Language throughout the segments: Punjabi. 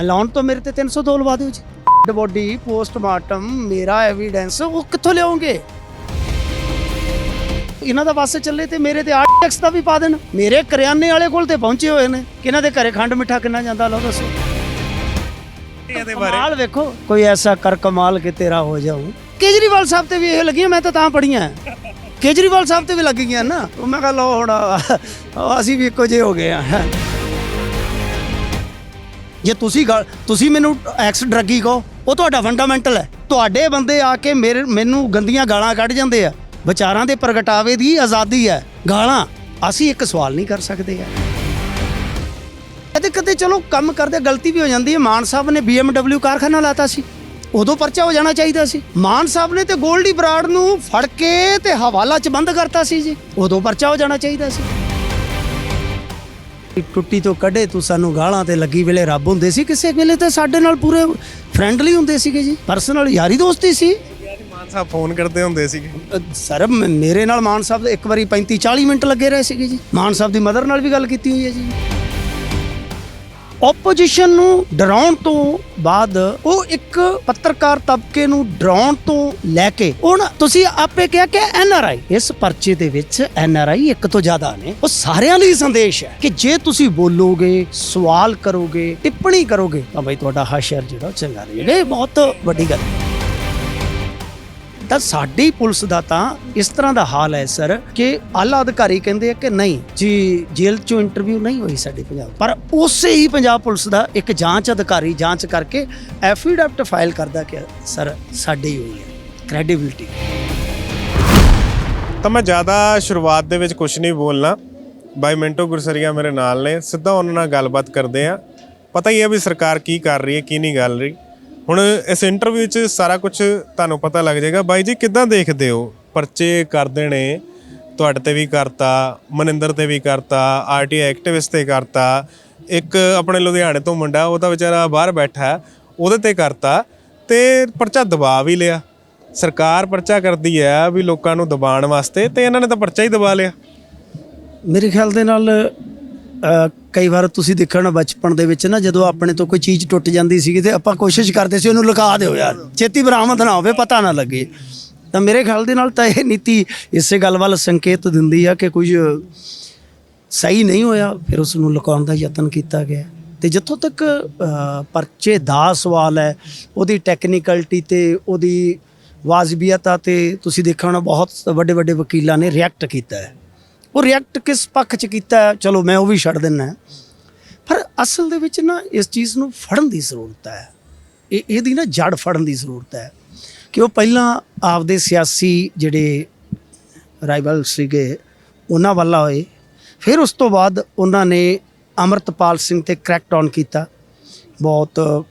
ਲਾਉਣ ਤੋਂ ਮੇਰੇ ਤੇ 302 ਲਵਾ ਦਿਓ ਜੀ। ਡੈਡ ਬੋਡੀ ਪੋਸਟਮਾਰਟਮ ਮੇਰਾ ਐਵੀਡੈਂਸ ਉਹ ਕਿੱਥੋਂ ਲਿਆਉਂਗੇ ਇਹਨਾਂ ਦਾ ਵਾਸਤੇ ਚੱਲੇ ਤੇ ਮੇਰੇ ਤੇ ਆਰਟੈਕਸ ਦਾ ਵੀ ਪਾ ਦੇਣ। ਮੇਰੇ ਕਰਿਆਨੇ ਵਾਲੇ ਕੋਲ ਤੇ ਪਹੁੰਚੇ ਹੋਏ ਨੇ। ਕਿ ਇਹਨਾਂ ਦੇ ਘਰੇ ਖੰਡ ਮਿੱਠਾ ਕਿੰਨਾ ਜਾਂਦਾ ਲਓ ਦੱਸੋ। ਇਹਦੇ ਬਾਰੇ? ਕਮਾਲ ਵੇਖੋ ਕੋਈ ਐਸਾ ਕਰ ਕਮਾਲ ਕਿ ਤੇਰਾ ਹੋ ਜਾਊ। ਕੇਜਰੀਵਾਲ ਸਾਹਿਬ ਤੇ ਵੀ ਇਹ ਲੱਗੀਆਂ ਮੈਂ ਤਾਂ ਤਾਂ ਪੜੀਆਂ ਕੇਜਰੀਵਾਲ ਸਾਹਿਬ ਤੇ ਵੀ ਲੱਗ ਗਈਆਂ ਨਾ। ਉਹ ਮੈਂ ਕਹਾ ਲਓ ਹੁਣ ਅਸੀਂ ਵੀ ਇੱਕੋ ਜਿਹੇ ਹੋ ਗਏ ਆ। ਜੇ ਤੁਸੀਂ ਗੱਲ- ਤੁਸੀਂ ਮੈਨੂੰ ਐਕਸ ਡਰੱਗੀ ਕਹੋ, ਉਹ ਤੁਹਾਡਾ ਫੰਡਾਮੈਂਟਲ ਹੈ। ਤੁਹਾਡੇ ਬੰਦੇ ਆ ਕੇ ਮੇਰੇ ਮੈਨੂੰ ਗੰਦੀਆਂ ਗਾਲਾਂ ਕੱਢ ਜਾਂਦੇ ਆ। ਵਿਚਾਰਾਂ ਦੇ ਪ੍ਰਗਟਾਵੇ ਦੀ ਆਜ਼ਾਦੀ ਹੈ। ਗਾਲਾਂ ਅਸੀਂ ਇੱਕ ਸਵਾਲ ਨਹੀਂ ਕਰ ਸਕਦੇ ਆ। ਕਦੇ ਕਦੇ ਚਲੋ ਕੰਮ ਕਰਦੇ ਗਲਤੀ ਵੀ ਹੋ ਜਾਂਦੀ ਹੈ। ਮਾਨ ਸਾਹਿਬ ਨੇ BMW ਕਾਰਖਾਨਾ ਲਾਤਾ ਸੀ। ਉਦੋਂ ਪਰਚਾ ਹੋ ਜਾਣਾ ਚਾਹੀਦਾ ਸੀ। ਮਾਨ ਸਾਹਿਬ ਨੇ ਤੇ ਗੋਲਡੀ ਬਰਾੜ ਨੂੰ ਫੜ ਕੇ ਤੇ ਹਵਾਲਾ 'ਚ ਬੰਦ ਕਰਤਾ ਸੀ ਜੀ। ਉਦੋਂ ਪਰਚਾ ਹੋ ਜਾਣਾ ਚਾਹੀਦਾ ਸੀ। ਟੁੱਟੀ ਤੋਂ ਕੱਢੇ ਤੂੰ ਸਾਨੂੰ ਗਾਲਾਂ ਤੇ ਲੱਗੀ ਵੇਲੇ ਰੱਬ ਹੁੰਦੇ ਸੀ ਕਿਸੇ ਵੇਲੇ ਤੇ ਸਾਡੇ ਨਾਲ ਪੂਰੇ ਫਰੈਂਡਲੀ ਹੁੰਦੇ ਸੀਗੇ ਜੀ। ਪਰਸਨਲ ਯਾਰੀ ਦੋਸਤੀ ਸੀ। ਮਾਨ ਸਾਹਿਬ ਫੋਨ ਕਰਦੇ ਹੁੰਦੇ ਸੀਗੇ। ਸਰ ਮੇਰੇ ਨਾਲ ਮਾਨ ਸਾਹਿਬ ਇੱਕ ਵਾਰੀ 35 40 ਮਿੰਟ ਲੱਗੇ ਰਹੇ ਸੀਗੇ ਜੀ। ਮਾਨ ਸਾਹਿਬ ਦੀ ਮਦਰ ਨਾਲ ਵੀ ਗੱਲ ਕੀਤੀ ਹੋਈ ਹੈ ਜੀ। ਆਪੋਜੀਸ਼ਨ ਨੂੰ ਡਰਾਉਣ ਤੋਂ ਬਾਅਦ ਉਹ ਇੱਕ ਪੱਤਰਕਾਰ ਤਬਕੇ ਨੂੰ ਡਰਾਉਣ ਤੋਂ ਲੈ ਕੇ ਹੁਣ ਤੁਸੀਂ ਆਪੇ ਕਿਹਾ ਕਿ ਐਨ ਆਰ ਆਈ, ਇਸ ਪਰਚੇ ਦੇ ਵਿੱਚ ਐਨ ਆਰ ਆਈ ਇੱਕ ਤੋਂ ਜ਼ਿਆਦਾ ਨੇ। ਉਹ ਸਾਰਿਆਂ ਲਈ ਸੰਦੇਸ਼ ਹੈ ਕਿ ਜੇ ਤੁਸੀਂ ਬੋਲੋਗੇ, ਸਵਾਲ ਕਰੋਗੇ, ਟਿੱਪਣੀ ਕਰੋਗੇ, ਤਾਂ ਬਈ ਤੁਹਾਡਾ ਹਾਸ਼ਰ ਜਿਹੜਾ ਉਹ ਚੰਗਾ ਰਹੇਗਾ ਇਹ ਬਹੁਤ ਵੱਡੀ ਗੱਲ ਹੈ। ਤਾਂ ਸਾਡੀ ਪੁਲਿਸ ਦਾ ਤਾਂ ਇਸ ਤਰ੍ਹਾਂ ਦਾ ਹਾਲ ਹੈ, ਸਰ, ਕਿ ਆਲਾ ਅਧਿਕਾਰੀ ਕਹਿੰਦੇ ਆ ਕਿ ਨਹੀਂ, ਜੀ, ਜੇਲ੍ਹ ਚੋਂ ਇੰਟਰਵਿਊ ਨਹੀਂ ਹੋਈ ਸਾਡੀ ਪੰਜਾਬ। ਪਰ ਉਸੇ ਹੀ ਪੰਜਾਬ ਪੁਲਿਸ ਦਾ ਇੱਕ ਜਾਂਚ ਅਧਿਕਾਰੀ ਜਾਂਚ ਕਰਕੇ ਐਫੀਡੈਵਿਟ ਫਾਈਲ ਕਰਦਾ ਕਿ, ਸਰ, ਸਾਡੀ ਹੋਈ ਹੈ ਕ੍ਰੈਡੀਬਿਲਟੀ ਤਾਂ ਮੈਂ ਜ਼ਿਆਦਾ ਸ਼ੁਰੂਆਤ ਦੇ ਵਿੱਚ ਕੁਝ ਨਹੀਂ ਬੋਲਣਾ। ਬਾਈ ਮਿੰਟੋ ਗੁਰਸਰੀਆ ਮੇਰੇ ਨਾਲ ਨੇ, ਸਿੱਧਾ ਉਹਨਾਂ ਨਾਲ ਗੱਲਬਾਤ ਕਰਦੇ ਆ। ਪਤਾ ਹੀ ਹੈ ਵੀ ਸਰਕਾਰ ਕੀ ਕਰ ਰਹੀ ਹੈ, ਕੀ ਨਹੀਂ ਗੱਲ ਰਹੀ। ਹੁਣ ਇਸ ਇੰਟਰਵਿਊ 'ਚ ਸਾਰਾ ਕੁਝ ਤੁਹਾਨੂੰ ਪਤਾ ਲੱਗ ਜਾਏਗਾ। ਬਾਈ ਜੀ, ਕਿੱਦਾਂ ਦੇਖਦੇ ਹੋ? ਪਰਚੇ ਕਰਦੇ ਨੇ, ਤੁਹਾਡੇ ਤੇ ਵੀ ਕਰਤਾ, ਮਨਿੰਦਰ ਤੇ ਵੀ ਕਰਤਾ, ਆਰਟੀ ਐਕਟਿਵਿਸਟ ਤੇ ਕਰਤਾ, ਇੱਕ ਆਪਣੇ ਲੁਧਿਆਣੇ ਤੋਂ ਮੁੰਡਾ, ਉਹਦਾ ਵਿਚਾਰਾ ਬਾਹਰ ਬੈਠਾ, ਉਹਦੇ ਤੇ ਕਰਤਾ ਤੇ ਪਰਚਾ ਦਬਾ ਵੀ ਲਿਆ। ਸਰਕਾਰ ਪਰਚਾ ਕਰਦੀ ਹੈ ਵੀ ਲੋਕਾਂ ਨੂੰ ਦਬਾਉਣ ਵਾਸਤੇ ਤੇ ਇਹਨਾਂ ਨੇ ਤਾਂ ਪਰਚਾ ਹੀ ਦਬਾ ਲਿਆ। ਮੇਰੇ ਖਿਆਲ ਦੇ ਨਾਲ ਕਈ ਵਾਰ ਤੁਸੀਂ ਦੇਖਣਾ ਬਚਪਨ ਦੇ ਵਿੱਚ ਨਾ, ਜਦੋਂ ਆਪਣੇ ਤੋਂ ਕੋਈ ਚੀਜ਼ ਟੁੱਟ ਜਾਂਦੀ ਸੀਗੀ ਤੇ ਆਪਾਂ ਕੋਸ਼ਿਸ਼ ਕਰਦੇ ਸੀ ਉਹਨੂੰ ਲੁਕਾ ਦਿਓ ਯਾਰ। ਛੇਤੀ ਬਰਾਮਦ ਨਾ ਹੋਵੇ, ਪਤਾ ਨਾ ਲੱਗੇ। ਤਾਂ ਮੇਰੇ ਖਿਆਲ ਦੇ ਨਾਲ ਤਾਂ ਇਹ ਨੀਤੀ ਇਸੇ ਗੱਲ ਵੱਲ ਸੰਕੇਤ ਦਿੰਦੀ ਆ ਕਿ ਕੁਝ ਸਹੀ ਨਹੀਂ ਹੋਇਆ, ਫਿਰ ਉਸ ਨੂੰ ਲੁਕਾਉਣ ਦਾ ਯਤਨ ਕੀਤਾ ਗਿਆ। ਤੇ ਜਿੱਥੋਂ ਤੱਕ ਪਰਚੇ ਦਾ ਸਵਾਲ ਹੈ, ਉਹਦੀ ਟੈਕਨੀਕਲਟੀ ਤੇ ਉਹਦੀ ਵਾਜਬੀਅਤ ਤੇ ਤੁਸੀਂ ਦੇਖਿਆ ਹੋਣਾ ਬਹੁਤ ਵੱਡੇ ਵੱਡੇ ਵਕੀਲਾਂ ਨੇ ਰਿਐਕਟ ਕੀਤਾ ਹੈ। ਉਹ ਰਿਐਕਟ ਕਿਸ ਪੱਖ 'ਚ ਕੀਤਾ? ਚਲੋ, ਮੈਂ ਉਹ ਵੀ ਛੱਡ ਦਿੰਨਾ ਪਰ ਅਸਲ ਦੇ ਵਿੱਚ ਨਾ, ਇਸ ਚੀਜ਼ ਨੂੰ ਫੜਨ ਦੀ ਜ਼ਰੂਰਤ ਹੈ। ਇਹ, ਇਹਦੀ ਨਾ ਜੜ ਫੜਨ ਦੀ ਜ਼ਰੂਰਤ ਹੈ। ਕਿ ਉਹ ਪਹਿਲਾਂ ਆਪਦੇ ਸਿਆਸੀ ਜਿਹੜੇ ਰਾਈਵਲ ਸੀਗੇ, ਉਹਨਾਂ ਵੱਲ ਹੋਏ ਫਿਰ ਉਸ ਤੋਂ ਬਾਅਦ ਉਹਨਾਂ ਨੇ ਅਮਰਤਪਾਲ ਸਿੰਘ ਤੇ ਕਰੈਕਟ ਔਨ ਕੀਤਾ। ਬਹੁਤ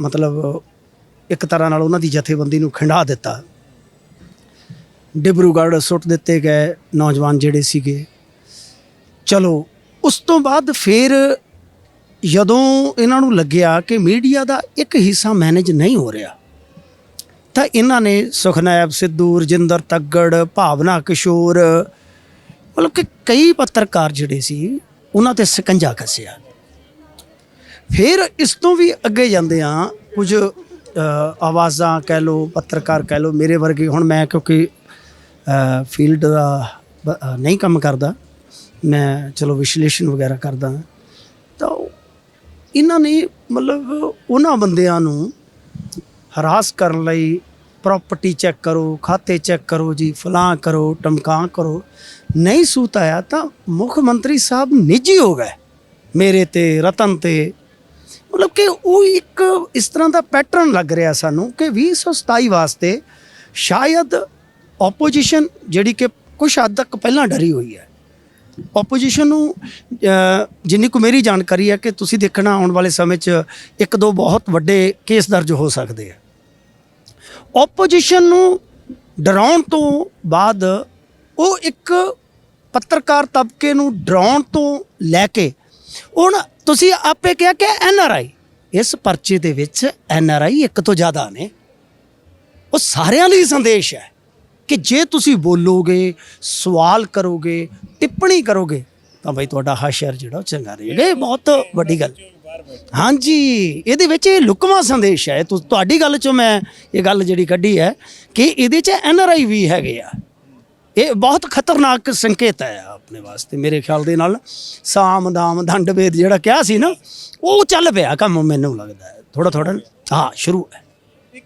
ਮਤਲਬ ਇੱਕ ਤਰ੍ਹਾਂ ਨਾਲ ਉਹਨਾਂ ਦੀ ਜਥੇਬੰਦੀ ਨੂੰ ਖਿੰਡਾ ਦਿੱਤਾ। ਡਿਬਰੂਗੜ੍ਹ ਸੁੱਟ ਦਿੱਤੇ ਗਏ ਨੌਜਵਾਨ ਜਿਹੜੇ ਸੀਗੇ। ਚਲੋ, ਉਸ ਤੋਂ ਬਾਅਦ ਫਿਰ ਜਦੋਂ ਇਹਨਾਂ ਨੂੰ ਲੱਗਿਆ ਕਿ ਮੀਡੀਆ ਦਾ ਇੱਕ ਹਿੱਸਾ ਮੈਨੇਜ ਨਹੀਂ ਹੋ ਰਿਹਾ, ਤਾਂ ਇਹਨਾਂ ਨੇ ਸੁਖਨੈਬ ਸਿੱਧੂ, ਰਜਿੰਦਰ ਤੱਗੜ, ਭਾਵਨਾ ਕਿਸ਼ੋਰ, ਮਤਲਬ ਕਿ ਕਈ ਪੱਤਰਕਾਰ ਜਿਹੜੇ ਸੀ, ਉਹਨਾਂ ਤੇ ਸਕੰਜਾ ਕੱਸਿਆ। ਫਿਰ ਇਸ ਤੋਂ ਵੀ ਅੱਗੇ ਜਾਂਦੇ ਆ ਕੁਝ ਆਵਾਜ਼ਾਂ ਕਹਿ ਲੋ ਪੱਤਰਕਾਰ ਕਹਿ ਲੋ ਮੇਰੇ ਵਰਗੇ, ਹੁਣ ਮੈਂ ਕਿਉਂਕਿ ਫੀਲਡ ਦਾ ਨਹੀਂ ਕੰਮ ਕਰਦਾ। ਮੈਂ ਚਲੋ ਵਿਸ਼ਲੇਸ਼ਣ ਵਗੈਰਾ ਕਰਦਾ। ਤਾਂ ਇਹਨਾਂ ਨੇ ਮਤਲਬ ਉਹਨਾਂ ਬੰਦਿਆਂ ਨੂੰ ਹਰਾਸ ਕਰਨ ਲਈ ਪ੍ਰਾਪਰਟੀ ਚੈੱਕ ਕਰੋ, ਖਾਤੇ ਚੈੱਕ ਕਰੋ ਜੀ, ਫਲਾਂ ਕਰੋ ਟਮਕਾਂ ਕਰੋ। ਨਹੀਂ ਸੂਤ ਆਇਆ ਤਾਂ ਮੁੱਖ ਮੰਤਰੀ ਸਾਹਿਬ ਨਿੱਜੀ ਹੋ ਗਏ ਮੇਰੇ ਤੇ, ਰਤਨ ਤੇ। ਮਤਲਬ ਕਿ ਉਹ ਇੱਕ ਇਸ ਤਰ੍ਹਾਂ ਦਾ ਪੈਟਰਨ ਲੱਗ ਰਿਹਾ ਸਾਨੂੰ ਕਿ 2027 ਵਾਸਤੇ ਸ਼ਾਇਦ ਆਪੋਜੀਸ਼ਨ ਜਿਹੜੀ ਕਿ ਕੁਝ ਹੱਦ ਤੱਕ ਪਹਿਲਾਂ ਡਰੀ ਹੋਈ ਹੈ। ਆਪੋਜੀਸ਼ਨ ਨੂੰ ਜਿੰਨੀ ਕੁ ਮੇਰੀ ਜਾਣਕਾਰੀ ਹੈ ਕਿ ਤੁਸੀਂ ਦੇਖਣਾ ਆਉਣ ਵਾਲੇ ਸਮੇਂ 'ਚ ਇੱਕ ਦੋ ਬਹੁਤ ਵੱਡੇ ਕੇਸ ਦਰਜ ਹੋ ਸਕਦੇ ਆ ਆਪੋਜੀਸ਼ਨ ਨੂੰ ਡਰਾਉਣ ਤੋਂ ਬਾਅਦ ਉਹ ਇੱਕ ਪੱਤਰਕਾਰ ਤਬਕੇ ਨੂੰ ਡਰਾਉਣ ਤੋਂ ਲੈ ਕੇ, ਹੁਣ ਤੁਸੀਂ ਆਪੇ ਕਿਹਾ ਕਿ ਐਨ ਆਰ ਆਈ, ਇਸ ਪਰਚੇ ਦੇ ਵਿੱਚ ਐਨ ਆਰ ਆਈ ਇੱਕ ਤੋਂ ਜ਼ਿਆਦਾ ਨੇ। ਉਹ ਸਾਰਿਆਂ ਲਈ ਸੰਦੇਸ਼ ਹੈ। ਕਿ ਜੇ ਤੁਸੀਂ ਬੋਲੋਗੇ, ਸਵਾਲ ਕਰੋਗੇ, ਟਿੱਪਣੀ ਕਰੋਗੇ, ਤਾਂ ਬਈ ਤੁਹਾਡਾ ਹਾਸ਼ਰ ਜਿਹੜਾ ਉਹ ਚੰਗਾ ਰਹੇਗਾ ਇਹ ਬਹੁਤ ਵੱਡੀ ਗੱਲ। ਹਾਂਜੀ, ਇਹਦੇ ਵਿੱਚ ਇਹ ਲੁਕਵਾਂ ਸੰਦੇਸ਼ ਹੈ। ਤੁ- ਤੁਹਾਡੀ ਗੱਲ ਚੋਂ ਮੈਂ ਇਹ ਗੱਲ ਜਿਹੜੀ ਕੱਢੀ ਹੈ ਕਿ ਇਹਦੇ 'ਚ ਐਨ ਆਰ ਆਈ ਵੀ ਹੈਗੇ ਆ। ਇਹ ਬਹੁਤ ਖਤਰਨਾਕ ਸੰਕੇਤ ਹੈ ਆਪਣੇ ਵਾਸਤੇ, ਮੇਰੇ ਖਿਆਲ ਦੇ ਨਾਲ। ਸਾਮ, ਦਾਮ, ਦੰਡ, ਭੇਦ ਜਿਹੜਾ ਕਿਹਾ ਸੀ ਨਾ, ਉਹ ਚੱਲ ਪਿਆ ਕੰਮ, ਮੈਨੂੰ ਲੱਗਦਾ ਹੈ। ਥੋੜਾ ਥੋੜਾ ਹਾਂ, ਸ਼ੁਰੂ ਹੈ।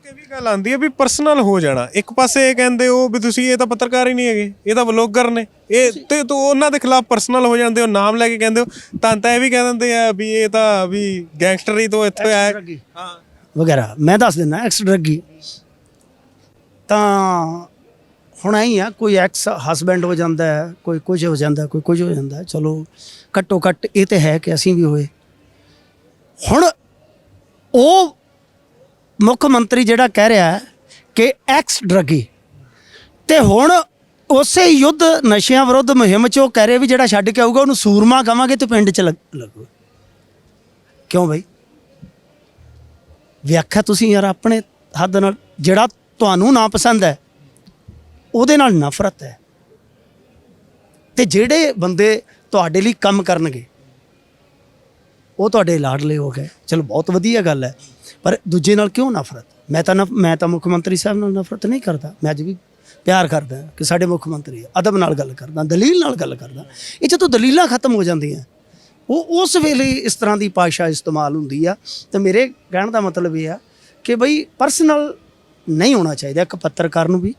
ਇੱਕ ਇਹ ਵੀ ਗੱਲ ਆਂਦੀ ਹੈ ਵੀ ਪਰਸਨਲ ਹੋ ਜਾਣਾ। ਇੱਕ ਪਾਸੇ ਇਹ ਕਹਿੰਦੇ ਹੋ ਵੀ ਤੁਸੀਂ ਇਹ ਤਾਂ ਪੱਤਰਕਾਰ ਹੀ ਨਹੀਂ ਹੈਗੇ ਇਹ ਤਾਂ ਵਲੋਗਰ ਨੇ। ਇਹ ਤੇ ਤੂੰ ਉਹਨਾਂ ਦੇ ਖਿਲਾਫ ਪਰਸਨਲ ਹੋ ਜਾਂਦੇ ਹੋ ਨਾਮ ਲੈ ਕੇ ਕਹਿੰਦੇ ਹੋ। ਤਾਂ ਤਾਂ ਇਹ ਵੀ ਕਹਿ ਦਿੰਦੇ ਆ ਵੀ ਇਹ ਤਾਂ ਵੀ ਗੈਂਗਸਟਰ ਹੀ ਤੋਂ ਇੱਥੇ ਆਇਆ। ਹਾਂ। ਵਗੈਰਾ। ਮੈਂ ਦੱਸ ਦਿੰਦਾ ਐਕਸ ਡਰੱਗੀ ਤਾਂ ਹੁਣ ਆਈ ਆ ਕੋਈ ਐਕਸ ਹਸਬੈਂਡ ਹੋ ਜਾਂਦਾ ਹੈ ਕੋਈ ਕੁਝ ਹੋ ਜਾਂਦਾ ਕੋਈ ਕੁਝ ਹੋ ਜਾਂਦਾ। ਚਲੋ ਘੱਟੋ ਘੱਟ ਇਹ ਤੇ ਹੈ ਕਿ ਅਸੀਂ ਵੀ ਹੋਏ। ਹੁਣ ਉਹ ਮੁੱਖ ਮੰਤਰੀ ਜਿਹੜਾ ਕਹਿ ਰਿਹਾ ਕਿ ਐਕਸ ਡਰੱਗੀ। ਤੇ ਹੁਣ ਉਸੇ ਯੁੱਧ ਨਸ਼ਿਆਂ ਵਿਰੁੱਧ ਮੁਹਿੰਮ 'ਚ ਉਹ ਕਹਿ ਰਹੇ ਵੀ ਜਿਹੜਾ ਛੱਡ ਕੇ ਆਊਗਾ, ਉਹਨੂੰ ਸੂਰਮਾ ਕਵਾਂਗੇ ਤੇ ਪਿੰਡ 'ਚ ਲੱਗ- ਲੱਗੂ। ਕਿਉਂ ਬਈ? ਵਿਆਖਿਆ ਤੁਸੀਂ ਯਾਰ ਆਪਣੇ ਹੱਦ ਨਾਲ, ਜਿਹੜਾ ਤੁਹਾਨੂੰ ਨਾ ਪਸੰਦ ਹੈ, ਉਹਦੇ ਨਾਲ ਨਫ਼ਰਤ ਹੈ। ਤੇ ਜਿਹੜੇ ਬੰਦੇ ਤੁਹਾਡੇ ਲਈ ਕੰਮ ਕਰਨਗੇ, ਉਹ ਤੁਹਾਡੇ ਲਾਡਲੇ ਹੋ ਗਏ। ਚਲੋ, ਬਹੁਤ ਵਧੀਆ ਗੱਲ ਹੈ। ਪਰ ਦੂਜੇ ਨਾਲ ਕਿਉਂ ਨਫ਼ਰਤ? ਮੈਂ ਤਾਂ ਨਫ- ਮੈਂ ਤਾਂ ਮੁੱਖ ਮੰਤਰੀ ਸਾਹਿਬ ਨਾਲ ਨਫ਼ਰਤ ਨਹੀਂ ਕਰਦਾ। ਮੈਂ ਅੱਜ ਵੀ ਪਿਆਰ ਕਰਦਾ ਕਿ ਸਾਡੇ ਮੁੱਖ ਮੰਤਰੀ ਹੈ। ਅਦਬ ਨਾਲ ਗੱਲ ਕਰਦਾ ਦਲੀਲ ਨਾਲ ਗੱਲ ਕਰਦਾ। ਇਹ ਜਦੋਂ ਦਲੀਲਾਂ ਖਤਮ ਹੋ ਜਾਂਦੀਆਂ ਉਹ ਉਸ ਵੇਲੇ ਇਸ ਤਰ੍ਹਾਂ ਦੀ ਭਾਸ਼ਾ ਇਸਤੇਮਾਲ ਹੁੰਦੀ ਆ। ਤੇ ਮੇਰੇ ਕਹਿਣ ਦਾ ਮਤਲਬ ਇਹ ਆ ਕਿ ਬਈ ਪਰਸਨਲ ਨਹੀਂ ਹੋਣਾ ਚਾਹੀਦਾ ਇੱਕ ਪੱਤਰਕਾਰ ਨੂੰ ਵੀ।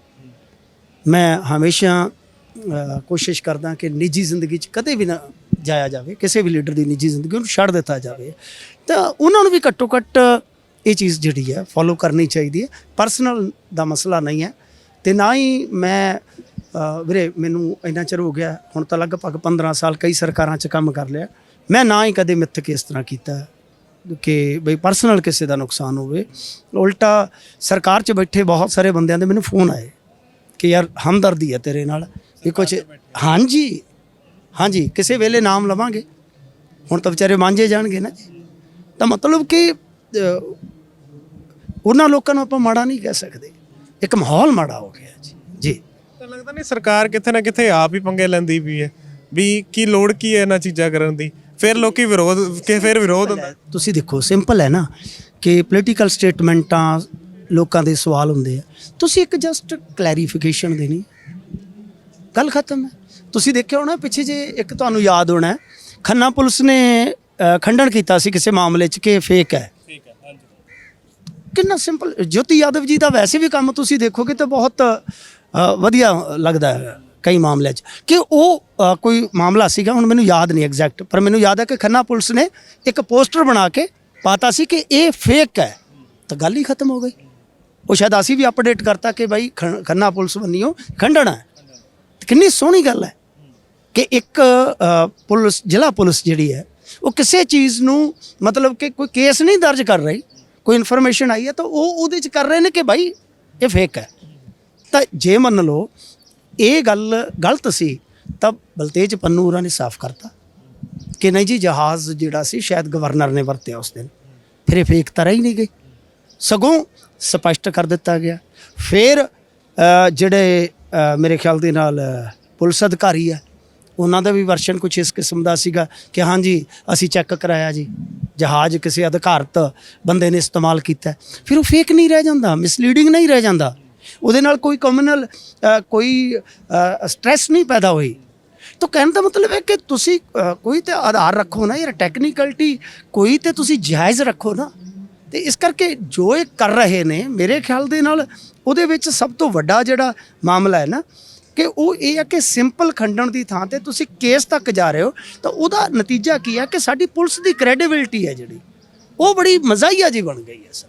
ਮੈਂ ਹਮੇਸ਼ਾ ਅ, ਕੋਸ਼ਿਸ਼ ਕਰਦਾ ਕਿ ਨਿੱਜੀ ਜ਼ਿੰਦਗੀ 'ਚ ਕਦੇ ਵੀ ਨਾ ਜਾਇਆ ਜਾਵੇ ਕਿਸੇ ਵੀ ਲੀਡਰ ਦੀ ਨਿੱਜੀ ਜ਼ਿੰਦਗੀ ਉਹਨੂੰ ਛੱਡ ਦਿੱਤਾ ਜਾਵੇ। ਤਾਂ ਉਹਨਾਂ ਨੂੰ ਵੀ ਘੱਟੋ ਘੱਟ ਇਹ ਚੀਜ਼ ਜਿਹੜੀ ਹੈ ਫੋਲੋ ਕਰਨੀ ਚਾਹੀਦੀ ਹੈ। ਪਰਸਨਲ ਦਾ ਮਸਲਾ ਨਹੀਂ ਹੈ। ਤੇ ਨਾ ਹੀ ਮੈਂ ਵੀਰੇ ਮੈਨੂੰ ਇੰਨਾ ਚਿਰ ਹੋ ਗਿਆ ਹੁਣ ਤਾਂ ਲਗਭਗ 15 ਸਾਲ ਕਈ ਸਰਕਾਰਾਂ 'ਚ ਕੰਮ ਕਰ ਲਿਆ। ਮੈਂ ਨਾ ਹੀ ਕਦੇ ਮਿੱਥ ਕੇ ਇਸ ਤਰ੍ਹਾਂ ਕੀਤਾ ਕਿ ਬਈ ਪਰਸਨਲ ਕਿਸੇ ਦਾ ਨੁਕਸਾਨ ਹੋਵੇ। ਉਲਟਾ ਸਰਕਾਰ 'ਚ ਬੈਠੇ ਬਹੁਤ ਸਾਰੇ ਬੰਦਿਆਂ ਦੇ ਮੈਨੂੰ ਫੋਨ ਆਏ ਕਿ ਯਾਰ ਹਮਦਰਦੀ ਹੈ ਤੇਰੇ ਨਾਲ। ਵੀ ਕੁਝ ਹਾਂਜੀ ਹਾਂਜੀ ਕਿਸੇ ਵੇਲੇ ਨਾਮ ਲਵਾਂਗੇ। ਹੁਣ ਤਾਂ ਵਿਚਾਰੇ ਮਾਂਝੇ ਜਾਣਗੇ ਨਾ ਤਾਂ ਮਤਲਬ ਕਿ ਉਹਨਾਂ ਲੋਕਾਂ ਨੂੰ ਆਪਾਂ ਮਾੜਾ ਨਹੀਂ ਕਹਿ ਸਕਦੇ। ਇੱਕ ਮਾਹੌਲ ਮਾੜਾ ਹੋ ਗਿਆ ਜੀ। ਜੀ। ਤਾਂ ਲੱਗਦਾ ਨਹੀਂ ਸਰਕਾਰ ਕਿੱਥੇ ਨਾ ਕਿੱਥੇ ਆਪ ਹੀ ਪੰਗੇ ਲੈਂਦੀ ਵੀ ਹੈ। ਵੀ ਕੀ ਲੋੜ ਕੀ ਹੈ ਇਹਨਾਂ ਚੀਜ਼ਾਂ ਕਰਨ ਦੀ? ਫਿਰ ਲੋਕੀ ਵਿਰੋਧ ਕਿ ਫਿਰ ਵਿਰੋਧ ਹੁੰਦਾ। ਤੁਸੀਂ ਦੇਖੋ ਸਿੰਪਲ ਹੈ ਨਾ ਕਿ ਪੋਲੀਟੀਕਲ ਸਟੇਟਮੈਂਟਾਂ ਲੋਕਾਂ ਦੇ ਸਵਾਲ ਹੁੰਦੇ ਆ। ਤੁਸੀਂ ਇੱਕ ਜਸਟ ਕਲੈਰੀਫਿਕੇਸ਼ਨ ਦੇਣੀ। ਗੱਲ ਖਤਮ ਹੈ। ਤੁਸੀਂ ਦੇਖਿਆ ਹੋਣਾ ਪਿੱਛੇ ਜੇ ਇੱਕ ਤੁਹਾਨੂੰ ਯਾਦ ਹੋਣਾ ਖੰਨਾ ਪੁਲਿਸ ਨੇ ਖੰਡਨ ਕੀਤਾ ਸੀ ਕਿਸੇ ਮਾਮਲੇ 'ਚ ਕਿ ਫੇਕ ਹੈ। ਕਿੰਨਾ ਸਿੰਪਲ ਜੋਤੀ ਯਾਦਵ ਜੀ ਦਾ ਵੈਸੇ ਵੀ ਕੰਮ ਤੁਸੀਂ ਦੇਖੋਗੇ ਤਾਂ ਬਹੁਤ ਅ, ਵਧੀਆ ਲੱਗਦਾ ਹੈ ਕਈ ਮਾਮਲਿਆਂ 'ਚ। ਕਿ ਉਹ ਅ, ਕੋਈ ਮਾਮਲਾ ਸੀਗਾ ਹੁਣ ਮੈਨੂੰ ਯਾਦ ਨਹੀਂ ਐਗਜ਼ੈਕਟ ਪਰ ਮੈਨੂੰ ਯਾਦ ਹੈ ਕਿ ਖੰਨਾ ਪੁਲਿਸ ਨੇ ਇੱਕ ਪੋਸਟਰ ਬਣਾ ਕੇ ਪਾਤਾ ਸੀ ਕਿ ਇਹ ਫੇਕ ਹੈ। ਤਾਂ ਗੱਲ ਹੀ ਖਤਮ ਹੋ ਗਈ। ਉਹ ਸ਼ਾਇਦ ਅਸੀਂ ਵੀ ਅਪਡੇਟ ਕਰਤਾ ਕਿ ਭਾਈ ਖੰ- ਖੰਨਾ ਪੁਲਿਸ ਬੰਨਿਓ ਖੰਡਣਾ ਹੈ। ਕਿੰਨੀ ਸੋਹਣੀ ਗੱਲ ਹੈ ਕਿ ਇੱਕ ਅ, ਪੁਲਿਸ ਜ਼ਿਲ੍ਹਾ ਪੁਲਿਸ ਜਿਹੜੀ ਹੈ ਉਹ ਕਿਸੇ ਚੀਜ਼ ਨੂੰ ਮਤਲਬ ਕਿ ਕੋਈ ਕੇਸ ਨਹੀਂ ਦਰਜ ਕਰ ਰਹੀ। ਕੋਈ ਇਨਫੋਰਮੇਸ਼ਨ ਆਈ ਹੈ ਤਾਂ ਉਹ ਉਹਦੇ ਚ ਕਰ ਰਹੇ ਨੇ ਕਿ ਭਾਈ ਇਹ ਫੇਕ ਹੈ। ਤਾਂ ਜੇ ਮੰਨ ਲਓ ਇਹ ਗੱਲ ਗਲਤ ਸੀ, ਤਾਂ ਬਲਤੇਜ ਪੰਨੂ ਹੋਰਾਂ ਨੇ ਸਾਫ਼ ਕਰਤਾ ਕਿ ਨਹੀਂ ਜੀ, ਜਹਾਜ਼ ਜਿਹੜਾ ਸੀ ਸ਼ਾਇਦ ਗਵਰਨਰ ਨੇ ਵਰਤਿਆ ਉਸ ਦਿਨ। ਫਿਰ ਇਹ ਫੇਕ ਤਾਂ ਰਹੀ ਨਹੀਂ ਗਈ। ਸਗੋਂ ਸਪਸ਼ਟ ਕਰ ਦਿੱਤਾ ਗਿਆ। ਫਿਰ ਜਿਹੜੇ ਮੇਰੇ ਖਿਆਲ ਦੇ ਨਾਲ ਪੁਲਿਸ ਅਧਿਕਾਰੀ ਆ ਉਹਨਾਂ ਦਾ ਵੀ ਵਰਸ਼ਨ ਕੁਝ ਇਸ ਕਿਸਮ ਦਾ ਸੀਗਾ ਕਿ ਹਾਂਜੀ ਅਸੀਂ ਚੈੱਕ ਕਰਾਇਆ ਜੀ। ਜਹਾਜ਼ ਕਿਸੇ ਅਧਿਕਾਰਤ ਬੰਦੇ ਨੇ ਇਸਤੇਮਾਲ ਕੀਤਾ। ਫਿਰ ਉਹ ਫੇਕ ਨਹੀਂ ਰਹਿ ਜਾਂਦਾ ਮਿਸਲੀਡਿੰਗ ਨਹੀਂ ਰਹਿ ਜਾਂਦਾ। ਉਹਦੇ ਨਾਲ ਕੋਈ ਕਮਿਊਨਲ ਕੋਈ ਸਟ੍ਰੈਸ ਨਹੀਂ ਪੈਦਾ ਹੋਈ। ਤਾਂ ਕਹਿਣ ਦਾ ਮਤਲਬ ਹੈ ਕਿ ਤੁਸੀਂ ਕੋਈ ਤੇ ਆਧਾਰ ਰੱਖੋ ਨਾ, ਯਾਰ ਟੈਕਨੀਕਲਟੀ ਕੋਈ ਤੇ ਤੁਸੀਂ ਜਾਇਜ਼ ਰੱਖੋ ਨਾ। ਤੇ ਇਸ ਕਰਕੇ ਜੋ ਇਹ ਕਰ ਰਹੇ ਨੇ, ਮੇਰੇ ਖਿਆਲ ਦੇ ਨਾਲ ਉਹਦੇ ਵਿੱਚ ਸਭ ਤੋਂ ਵੱਡਾ ਜਿਹੜਾ ਮਾਮਲਾ ਹੈ ਨਾ ਕਿ ਉਹ ਇਹ ਆ ਕਿ ਸਿੰਪਲ ਖੰਡਣ ਦੀ ਥਾਂ ਤੇ ਤੁਸੀਂ ਕੇਸ ਤੱਕ ਜਾ ਰਹੇ ਹੋ, ਤਾਂ ਉਹਦਾ ਨਤੀਜਾ ਕੀ ਆ ਕਿ ਸਾਡੀ ਪੁਲਿਸ ਦੀ ਕ੍ਰੈਡੀਬਿਲਟੀ ਹੈ ਜਿਹੜੀ, ਉਹ ਬੜੀ ਮਜ਼ਾਈਆ ਜੀ ਬਣ ਗਈ ਹੈ ਸਰ।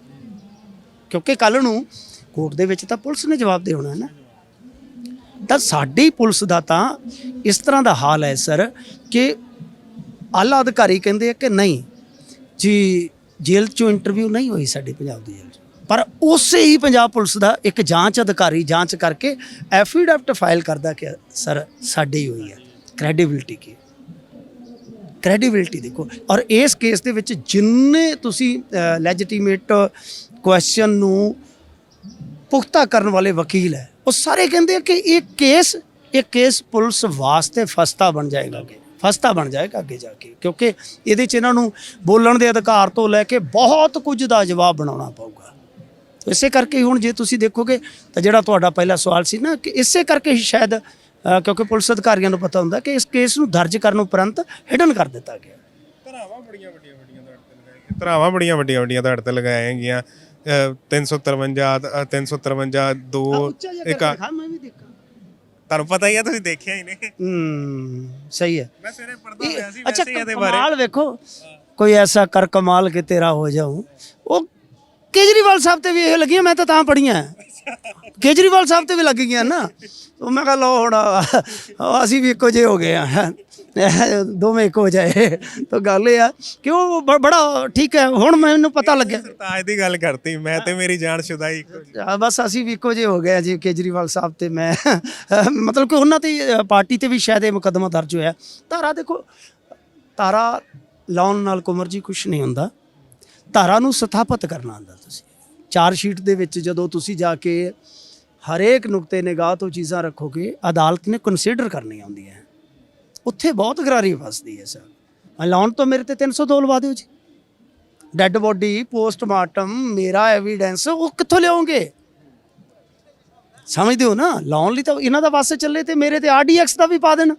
ਕਿਉਂਕਿ ਕੱਲ ਨੂੰ ਕੋਰਟ ਦੇ ਵਿੱਚ ਤਾਂ ਪੁਲਿਸ ਨੇ ਜਵਾਬ ਦੇ ਹੋਣਾ ਹੈ ਨਾ। ਤਾਂ ਸਾਡੀ ਪੁਲਿਸ ਦਾ ਤਾਂ ਇਸ ਤਰ੍ਹਾਂ ਦਾ ਹਾਲ ਹੈ ਸਰ ਕਿ ਆਲਾ ਅਧਿਕਾਰੀ ਕਹਿੰਦੇ ਆ ਕਿ ਨਹੀਂ, ਜੀ ਜੇਲ੍ਹ ਚੋਂ ਇੰਟਰਵਿਊ ਨਹੀਂ ਹੋਈ ਸਾਡੀ ਪੰਜਾਬ ਦੀ ਜੇਲ੍ਹ 'ਚ। ਪਰ ਉਸੇ ਹੀ ਪੰਜਾਬ ਪੁਲਿਸ ਦਾ ਇੱਕ ਜਾਂਚ ਅਧਿਕਾਰੀ ਜਾਂਚ ਕਰਕੇ ਐਫੀਡੈਵਿਟ ਫਾਈਲ ਕਰਦਾ ਕਿ ਸਰ ਸਾਡੇ ਹੀ ਹੋਈ ਹੈ। ਕ੍ਰੈਡੀਬਿਲਟੀ ਕੀ ਕ੍ਰੈਡੀਬਿਲਟੀ ਦੇਖੋ। ਔਰ ਇਸ ਕੇਸ ਦੇ ਵਿੱਚ ਜਿੰਨੇ ਤੁਸੀਂ ਲੈਜੀਟੀਮੇਟ ਕੁਐਸਚਨ ਨੂੰ ਪੁਖਤਾ ਕਰਨ ਵਾਲੇ ਵਕੀਲ ਹੈ, ਉਹ ਸਾਰੇ ਕਹਿੰਦੇ ਆ ਕਿ ਇਹ ਕੇਸ ਇਹ ਕੇਸ ਪੁਲਿਸ ਵਾਸਤੇ ਫਸਤਾ ਬਣ ਜਾਏਗਾ ਅੱਗੇ। ਫਸਤਾ ਬਣ ਜਾਏਗਾ ਅੱਗੇ ਜਾ ਕੇ। ਕਿਉਂਕਿ ਇਹਦੇ 'ਚ ਇਹਨਾਂ ਨੂੰ ਬੋਲਣ ਦੇ ਅਧਿਕਾਰ ਤੋਂ ਲੈ ਕੇ ਬਹੁਤ ਕੁਝ ਦਾ ਜਵਾਬ ਬਣਾਉਣਾ ਪਊਗਾ। ਇਸੇ ਕਰਕੇ ਹੁਣ ਜੇ ਤੁਸੀਂ ਦੇਖੋਗੇ ਤਾਂ ਜਿਹੜਾ ਤੁਹਾਡਾ ਪਹਿਲਾ ਸਵਾਲ ਸੀ ਨਾ ਕਿ ਇਸੇ ਕਰਕੇ ਹੀ ਸ਼ਾਇਦ ਅ, ਕਿਉਂਕਿ ਪੁਲਿਸ ਅਧਿਕਾਰੀਆਂ ਨੂੰ ਪਤਾ ਹੁੰਦਾ ਕਿ ਇਸ ਕੇਸ ਨੂੰ ਦਰਜ ਕਰਨ ਉਪਰੰਤ ਹਿਡਨ ਕਰ ਦਿੱਤਾ ਗਿਆ। ਧਰਾਵਾਂ ਬੜੀਆਂ ਵੱਡੀਆਂ ਵੱਡੀਆਂ ਤੁਹਾਡੇ ਤੇ ਲਗਾਈਆਂ ਧਰਾਵਾਂ ਬੜੀਆਂ ਵੱਡੀਆਂ ਵੱਡੀਆਂ ਤੁਹਾਡੇ ਤੇ ਲਗਾਈਆਂ ਗਈਆਂ। 353 ਅ, 353 ਦੋ ਇੱਕ ਆ- ਮੈਂ ਵੀ ਦੇਖਾਂ। ਤੁਹਾਨੂੰ ਪਤਾ ਹੀ ਹੈ ਤੁਸੀਂ ਦੇਖਿਆ ਹੀ ਨਹੀਂ। ਹੂੰ ਸਹੀ ਹੈ। ਮੈਂ ਸਵੇਰੇ ਪੜਦਾ ਹੋਇਆ ਸੀ ਅੱਛਾ ਵੈਸੇ ਇਹਦੇ ਬਾਰੇ। ਕਮਾਲ ਵੇਖੋ ਕੋਈ ਐਸਾ ਕਰ ਕਮਾਲ ਕਿ ਤੇਰਾ ਹੋ ਜਾਊ। ਉਹ ਕੇਜਰੀਵਾਲ ਸਾਹਿਬ ਤੇ ਵੀ ਇਹ ਲੱਗੀਆਂ ਮੈਂ ਤਾਂ ਤਾਂ ਪੜੀਆਂ ਕੇਜਰੀਵਾਲ ਸਾਹਿਬ ਤੇ ਵੀ ਲੱਗ ਗਈਆਂ ਨਾ। ਉਹ ਮੈਂ ਕਹਾ ਲੋ ਹੁਣ ਅਸੀਂ ਵੀ ਇੱਕੋ ਜਿਹੇ ਹੋ ਗਏ ਆ ਦੋਵੇਂ ਇੱਕੋ ਹੋ ਜਾਏ ਤਾਂ ਗੱਲ ਇਹ ਆ ਕਿ ਉਹ ਬੜਾ ਠੀਕ ਹੈ ਹੁਣ ਮੈਨੂੰ ਪਤਾ ਲੱਗਿਆ। ਸਰਤਾਜ ਦੀ ਗੱਲ ਕਰਤੀ ਮੈਂ ਤੇ ਮੇਰੀ ਜਾਨ ਸ਼ੁਦਾਈ ਇੱਕੋ ਬਸ ਅਸੀਂ ਵੀ ਇੱਕੋ ਜਿਹੇ ਹੋ ਗਏ ਜੀ ਕੇਜਰੀਵਾਲ ਸਾਹਿਬ ਤੇ ਮੈਂ। ਮਤਲਬ ਕਿ ਉਹਨਾਂ ਤੇ ਪਾਰਟੀ ਤੇ ਵੀ ਸ਼ਾਇਦ ਇਹ ਮੁਕੱਦਮਾ ਦਰਜ ਹੋਇਆ। ਧਾਰਾ ਦੇਖੋ ਧਾਰਾ ਲਾਉਣ ਨਾਲ ਕੁਮਰ ਜੀ ਕੁਝ ਨਹੀਂ ਹੁੰਦਾ। ਧਾਰਾ ਨੂੰ ਸਥਾਪਿਤ ਕਰਨਾ ਹੁੰਦਾ ਤੁਸੀਂ। ਚਾਰ ਸ਼ੀਟ ਦੇ ਵਿੱਚ ਜਦੋਂ ਤੁਸੀਂ ਜਾ ਕੇ ਹਰੇਕ ਨੁਕਤੇ ਨਿਗਾਹ ਤੋਂ ਚੀਜ਼ਾਂ ਰੱਖੋਗੇ, ਅਦਾਲਤ ਨੇ ਕੰਸੀਡਰ ਕਰਨੀ ਆਉਂਦੀ ਹੈ। ਉੱਥੇ ਬਹੁਤ ਗਰਾਰੀ ਫਸਦੀ ਹੈ ਸਰ। ਲਾਉਣ ਤੋਂ ਮੇਰੇ ਤੇ 302 ਲਵਾ ਦਿਓ ਜੀ। ਡੈੱਡ ਬੋਡੀ ਪੋਸਟਮਾਰਟਮ ਮੇਰਾ ਐਵੀਡੈਂਸ ਉਹ ਕਿੱਥੋਂ ਲਿਆਉਂਗੇ ਸਮਝਦੇ ਹੋ ਨਾ? ਲਾਉਣ ਲਈ ਤਾਂ ਇਹਨਾਂ ਦਾ ਵਾਸਤੇ ਚੱਲੇ ਤੇ ਮੇਰੇ ਤੇ ਆਰਡੀਐਕਸ ਦਾ ਵੀ ਪਾ ਦੇਣ।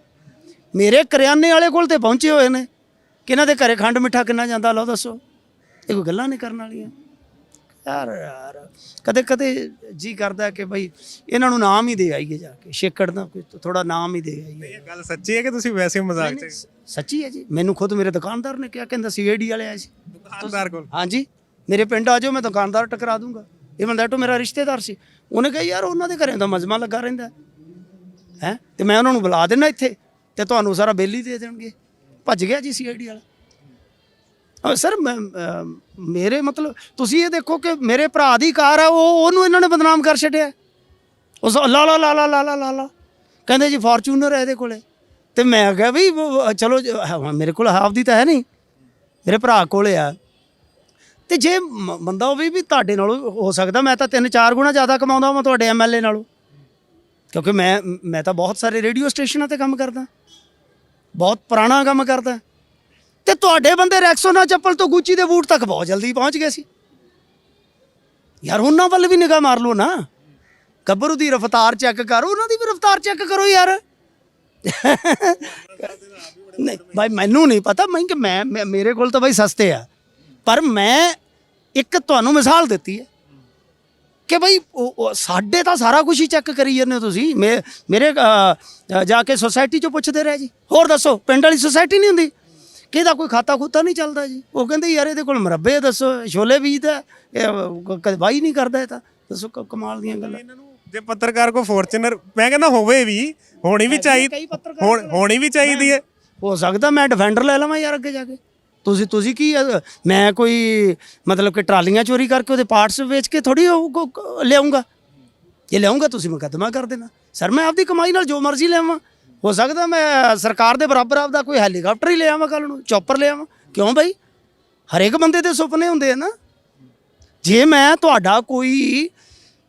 ਮੇਰੇ ਕਰਿਆਨੇ ਵਾਲੇ ਕੋਲ ਤੇ ਪਹੁੰਚੇ ਹੋਏ ਨੇ। ਕਿ ਇਹਨਾਂ ਦੇ ਘਰੇ ਖੰਡ ਮਿੱਠਾ ਕਿੰਨਾ ਜਾਂਦਾ, ਲਓ ਦੱਸੋ। ਇਹ ਕੋਈ ਗੱਲਾਂ ਨਹੀਂ ਕਰਨ ਵਾਲੀਆਂ? ਯਾਰ ਯਾਰ ਕਦੇ ਕਦੇ ਜੀ ਕਰਦਾ ਕਿ ਭਾਈ ਇਹਨਾਂ ਨੂੰ ਨਾਮ ਹੀ ਦੇ ਆਈਏ ਜਾ ਕੇ। ਛੇਕੜ ਦਾ ਕੋਈ ਥੋੜਾ ਨਾਮ ਹੀ ਦੇ ਆਈਏ। ਇਹ ਗੱਲ ਸੱਚੀ ਹੈ ਕਿ ਤੁਸੀਂ ਵੈਸੇ ਮਜ਼ਾਕ ਚ? ਸੱਚੀ ਹੈ ਜੀ। ਮੈਨੂੰ ਖੁਦ ਮੇਰੇ ਦੁਕਾਨਦਾਰ ਨੇ ਕਿਹਾ ਕਹਿੰਦਾ ਸੀਆਈਡੀ ਵਾਲੇ ਆਏ ਸੀ। ਦੁਕਾਨਦਾਰ ਕੋਲ? ਹਾਂਜੀ। ਮੇਰੇ ਪਿੰਡ ਆ ਜਾਓ ਮੈਂ ਦੁਕਾਨਦਾਰ ਟਕਰਾ ਦੂੰਗਾ। ਇਹ ਬੰਦਾ ਟੋ ਮੇਰਾ ਰਿਸ਼ਤੇਦਾਰ ਸੀ। ਉਹਨੇ ਕਿਹਾ ਯਾਰ ਉਹਨਾਂ ਦੇ ਘਰੇ ਤਾਂ ਮਜਮਾ ਲੱਗਾ ਰਹਿੰਦਾ। ਹੈ? ਤੇ ਮੈਂ ਉਹਨਾਂ ਨੂੰ ਬੁਲਾ ਦੇਣਾ ਇੱਥੇ। ਤੇ ਤੁਹਾਨੂੰ ਸਾਰਾ ਬਿੱਲ ਦੇ ਦੇਣਗੇ। ਭੱਜ ਗਿਆ ਜੀ ਸੀਆਈਡੀ ਵਾਲਾ। ਸਰ ਮੇਰੇ ਮਤਲਬ ਤੁਸੀਂ ਇਹ ਦੇਖੋ ਕਿ ਮੇਰੇ ਭਰਾ ਦੀ ਕਾਰ ਆ, ਉਹ, ਉਹਨੂੰ ਇਹਨਾਂ ਨੇ ਬਦਨਾਮ ਕਰ ਛੱਡਿਆ। ਉਸ ਲਾ ਲਾ ਲਾ ਲਾ ਲਾ ਲਾ ਕਹਿੰਦੇ ਜੀ ਫੋਰਚੂਨਰ ਹੈ ਇਹਦੇ ਕੋਲੇ। ਤੇ ਮੈਂ ਕਿਹਾ ਵੀ ਚਲੋ ਮੇਰੇ ਕੋਲ ਹਾਫ ਦੀ ਤਾਂ ਹੈ ਨਹੀਂ। ਮੇਰੇ ਭਰਾ ਕੋਲੇ ਆ। ਤੇ ਜੇ ਬੰਦਾ ਉਹ ਵੀ ਤੁਹਾਡੇ ਨਾਲ ਹੋ ਸਕਦਾ, ਮੈਂ ਤਾਂ 3-4 ਗੁਣਾ ਜ਼ਿਆਦਾ ਕਮਾਉਂਦਾ ਹਾਂ ਤੁਹਾਡੇ ਐਮਐਲਏ ਨਾਲੋਂ। ਕਿਉਂਕਿ ਮੈਂ ਮੈਂ ਤਾਂ ਬਹੁਤ ਸਾਰੇ ਰੇਡੀਓ ਸਟੇਸ਼ਨਾਂ ਤੇ ਕੰਮ ਕਰਦਾ। ਬਹੁਤ ਪੁਰਾਣਾ ਕੰਮ ਕਰਦਾ। ਤੇ ਤੁਹਾਡੇ ਬੰਦੇ ਰੈਕਸੋਨਾ ਚੱਪਲ ਤੋਂ ਗੁੱਚੀ ਦੇ ਬੂਟ ਤੱਕ ਬਹੁਤ ਜਲਦੀ ਪਹੁੰਚ ਗਏ ਸੀ। ਯਾਰ ਉਹਨਾਂ ਵੱਲ ਵੀ ਨਿਗਾਹ ਮਾਰ ਲਓ ਨਾ। ਗੱਭਰੂ ਦੀ ਰਫ਼ਤਾਰ ਚੈੱਕ ਕਰੋ ਉਹਨਾਂ ਦੀ ਵੀ ਰਫ਼ਤਾਰ ਚੈੱਕ ਕਰੋ ਯਾਰ। ਨਹੀਂ ਭਾਈ ਮੈਨੂੰ ਨਹੀਂ ਪਤਾ ਮੈਂ ਕਿ ਮੈਂ ਮੈਂ- ਮੇਰੇ ਕੋਲ ਤਾਂ ਭਾਈ ਸਸਤੇ ਆ। ਪਰ ਮੈਂ ਇੱਕ ਤੁਹਾਨੂੰ ਮਿਸਾਲ ਦਿੱਤੀ ਹੈ ਕਿ ਭਾਈ ਉਹ- ਉਹ ਸਾਡੇ ਤਾਂ ਸਾਰਾ ਕੁਝ ਹੀ ਚੈੱਕ ਕਰੀ ਜਾਂਦੇ ਹੋ ਤੁਸੀਂ। ਮੇ- ਮੇਰੇ ਅ, ਜਾ ਕੇ ਸੁਸਾਇਟੀ ਚੋਂ ਪੁੱਛਦੇ ਰਹੇ ਜੀ। ਹੋਰ ਦੱਸੋ ਪਿੰਡ ਵਾਲੀ ਸੁਸਾਇਟੀ ਨਹੀਂ ਹੁੰਦੀ? ਕਿਹਦਾ ਕੋਈ ਖਾਤਾ ਖੂਤਾ ਨਹੀਂ ਚੱਲਦਾ ਜੀ? ਉਹ ਕਹਿੰਦੇ ਯਾਰ ਇਹਦੇ ਕੋਲ ਮਰੱਬੇ ਦੱਸੋ ਛੋਲੇ ਬੀਜਦਾ ਇਹ ਕਦੇ ਵਾਹੀ ਨਹੀਂ ਕਰਦਾ ਇਹ ਤਾਂ। ਦੱਸੋ ਕਮਾਲ ਦੀਆਂ ਗੱਲਾਂ। ਇਹਨਾਂ ਨੂੰ ਜੇ ਪੱਤਰਕਾਰ ਕੋ ਫੋਰਚੂਨਰ ਮੈਂ ਕਹਿੰਦਾ ਹੋਵੇ ਵੀ ਹੋਣੀ ਵੀ ਚਾਹੀਦੀ ਹੋਣ- ਹੋਣੀ ਵੀ ਚਾਹੀਦੀ ਹੈ। ਹੋ ਸਕਦਾ ਮੈਂ ਡਿਫੈਂਡਰ ਲੈ ਲਵਾਂ ਯਾਰ ਅੱਗੇ ਜਾ ਕੇ। ਤੁਸੀਂ ਤੁਸੀਂ ਕੀ ਮੈਂ ਕੋਈ ਮਤਲਬ ਕਿ ਟਰਾਲੀਆਂ ਚੋਰੀ ਕਰਕੇ ਉਹਦੇ ਪਾਰਟਸ ਵੇਚ ਕੇ ਥੋੜੀ ਲਿਆਉਂਗਾ। ਜੇ ਲਿਆਉਂਗਾ ਤੁਸੀਂ ਮੁਕੱਦਮਾ ਕਰ ਦੇਣਾ। ਸਰ ਮੈਂ ਆਪਦੀ ਕਮਾਈ ਨਾਲ ਜੋ ਮਰਜ਼ੀ ਲਿਆਵਾਂ। ਹੋ ਸਕਦਾ ਮੈਂ ਸਰਕਾਰ ਦੇ ਬਰਾਬਰ ਆਪਦਾ ਕੋਈ ਹੈਲੀਕਾਪਟਰ ਹੀ ਲਿਆਵਾਂ ਕੱਲ ਨੂੰ, ਚੌਪਰ ਲਿਆਵਾਂ ਕਿਉਂ ਬਈ? ਹਰੇਕ ਬੰਦੇ ਦੇ ਸੁਪਨੇ ਹੁੰਦੇ ਆ ਨਾ। ਜੇ ਮੈਂ ਤੁਹਾਡਾ ਕੋਈ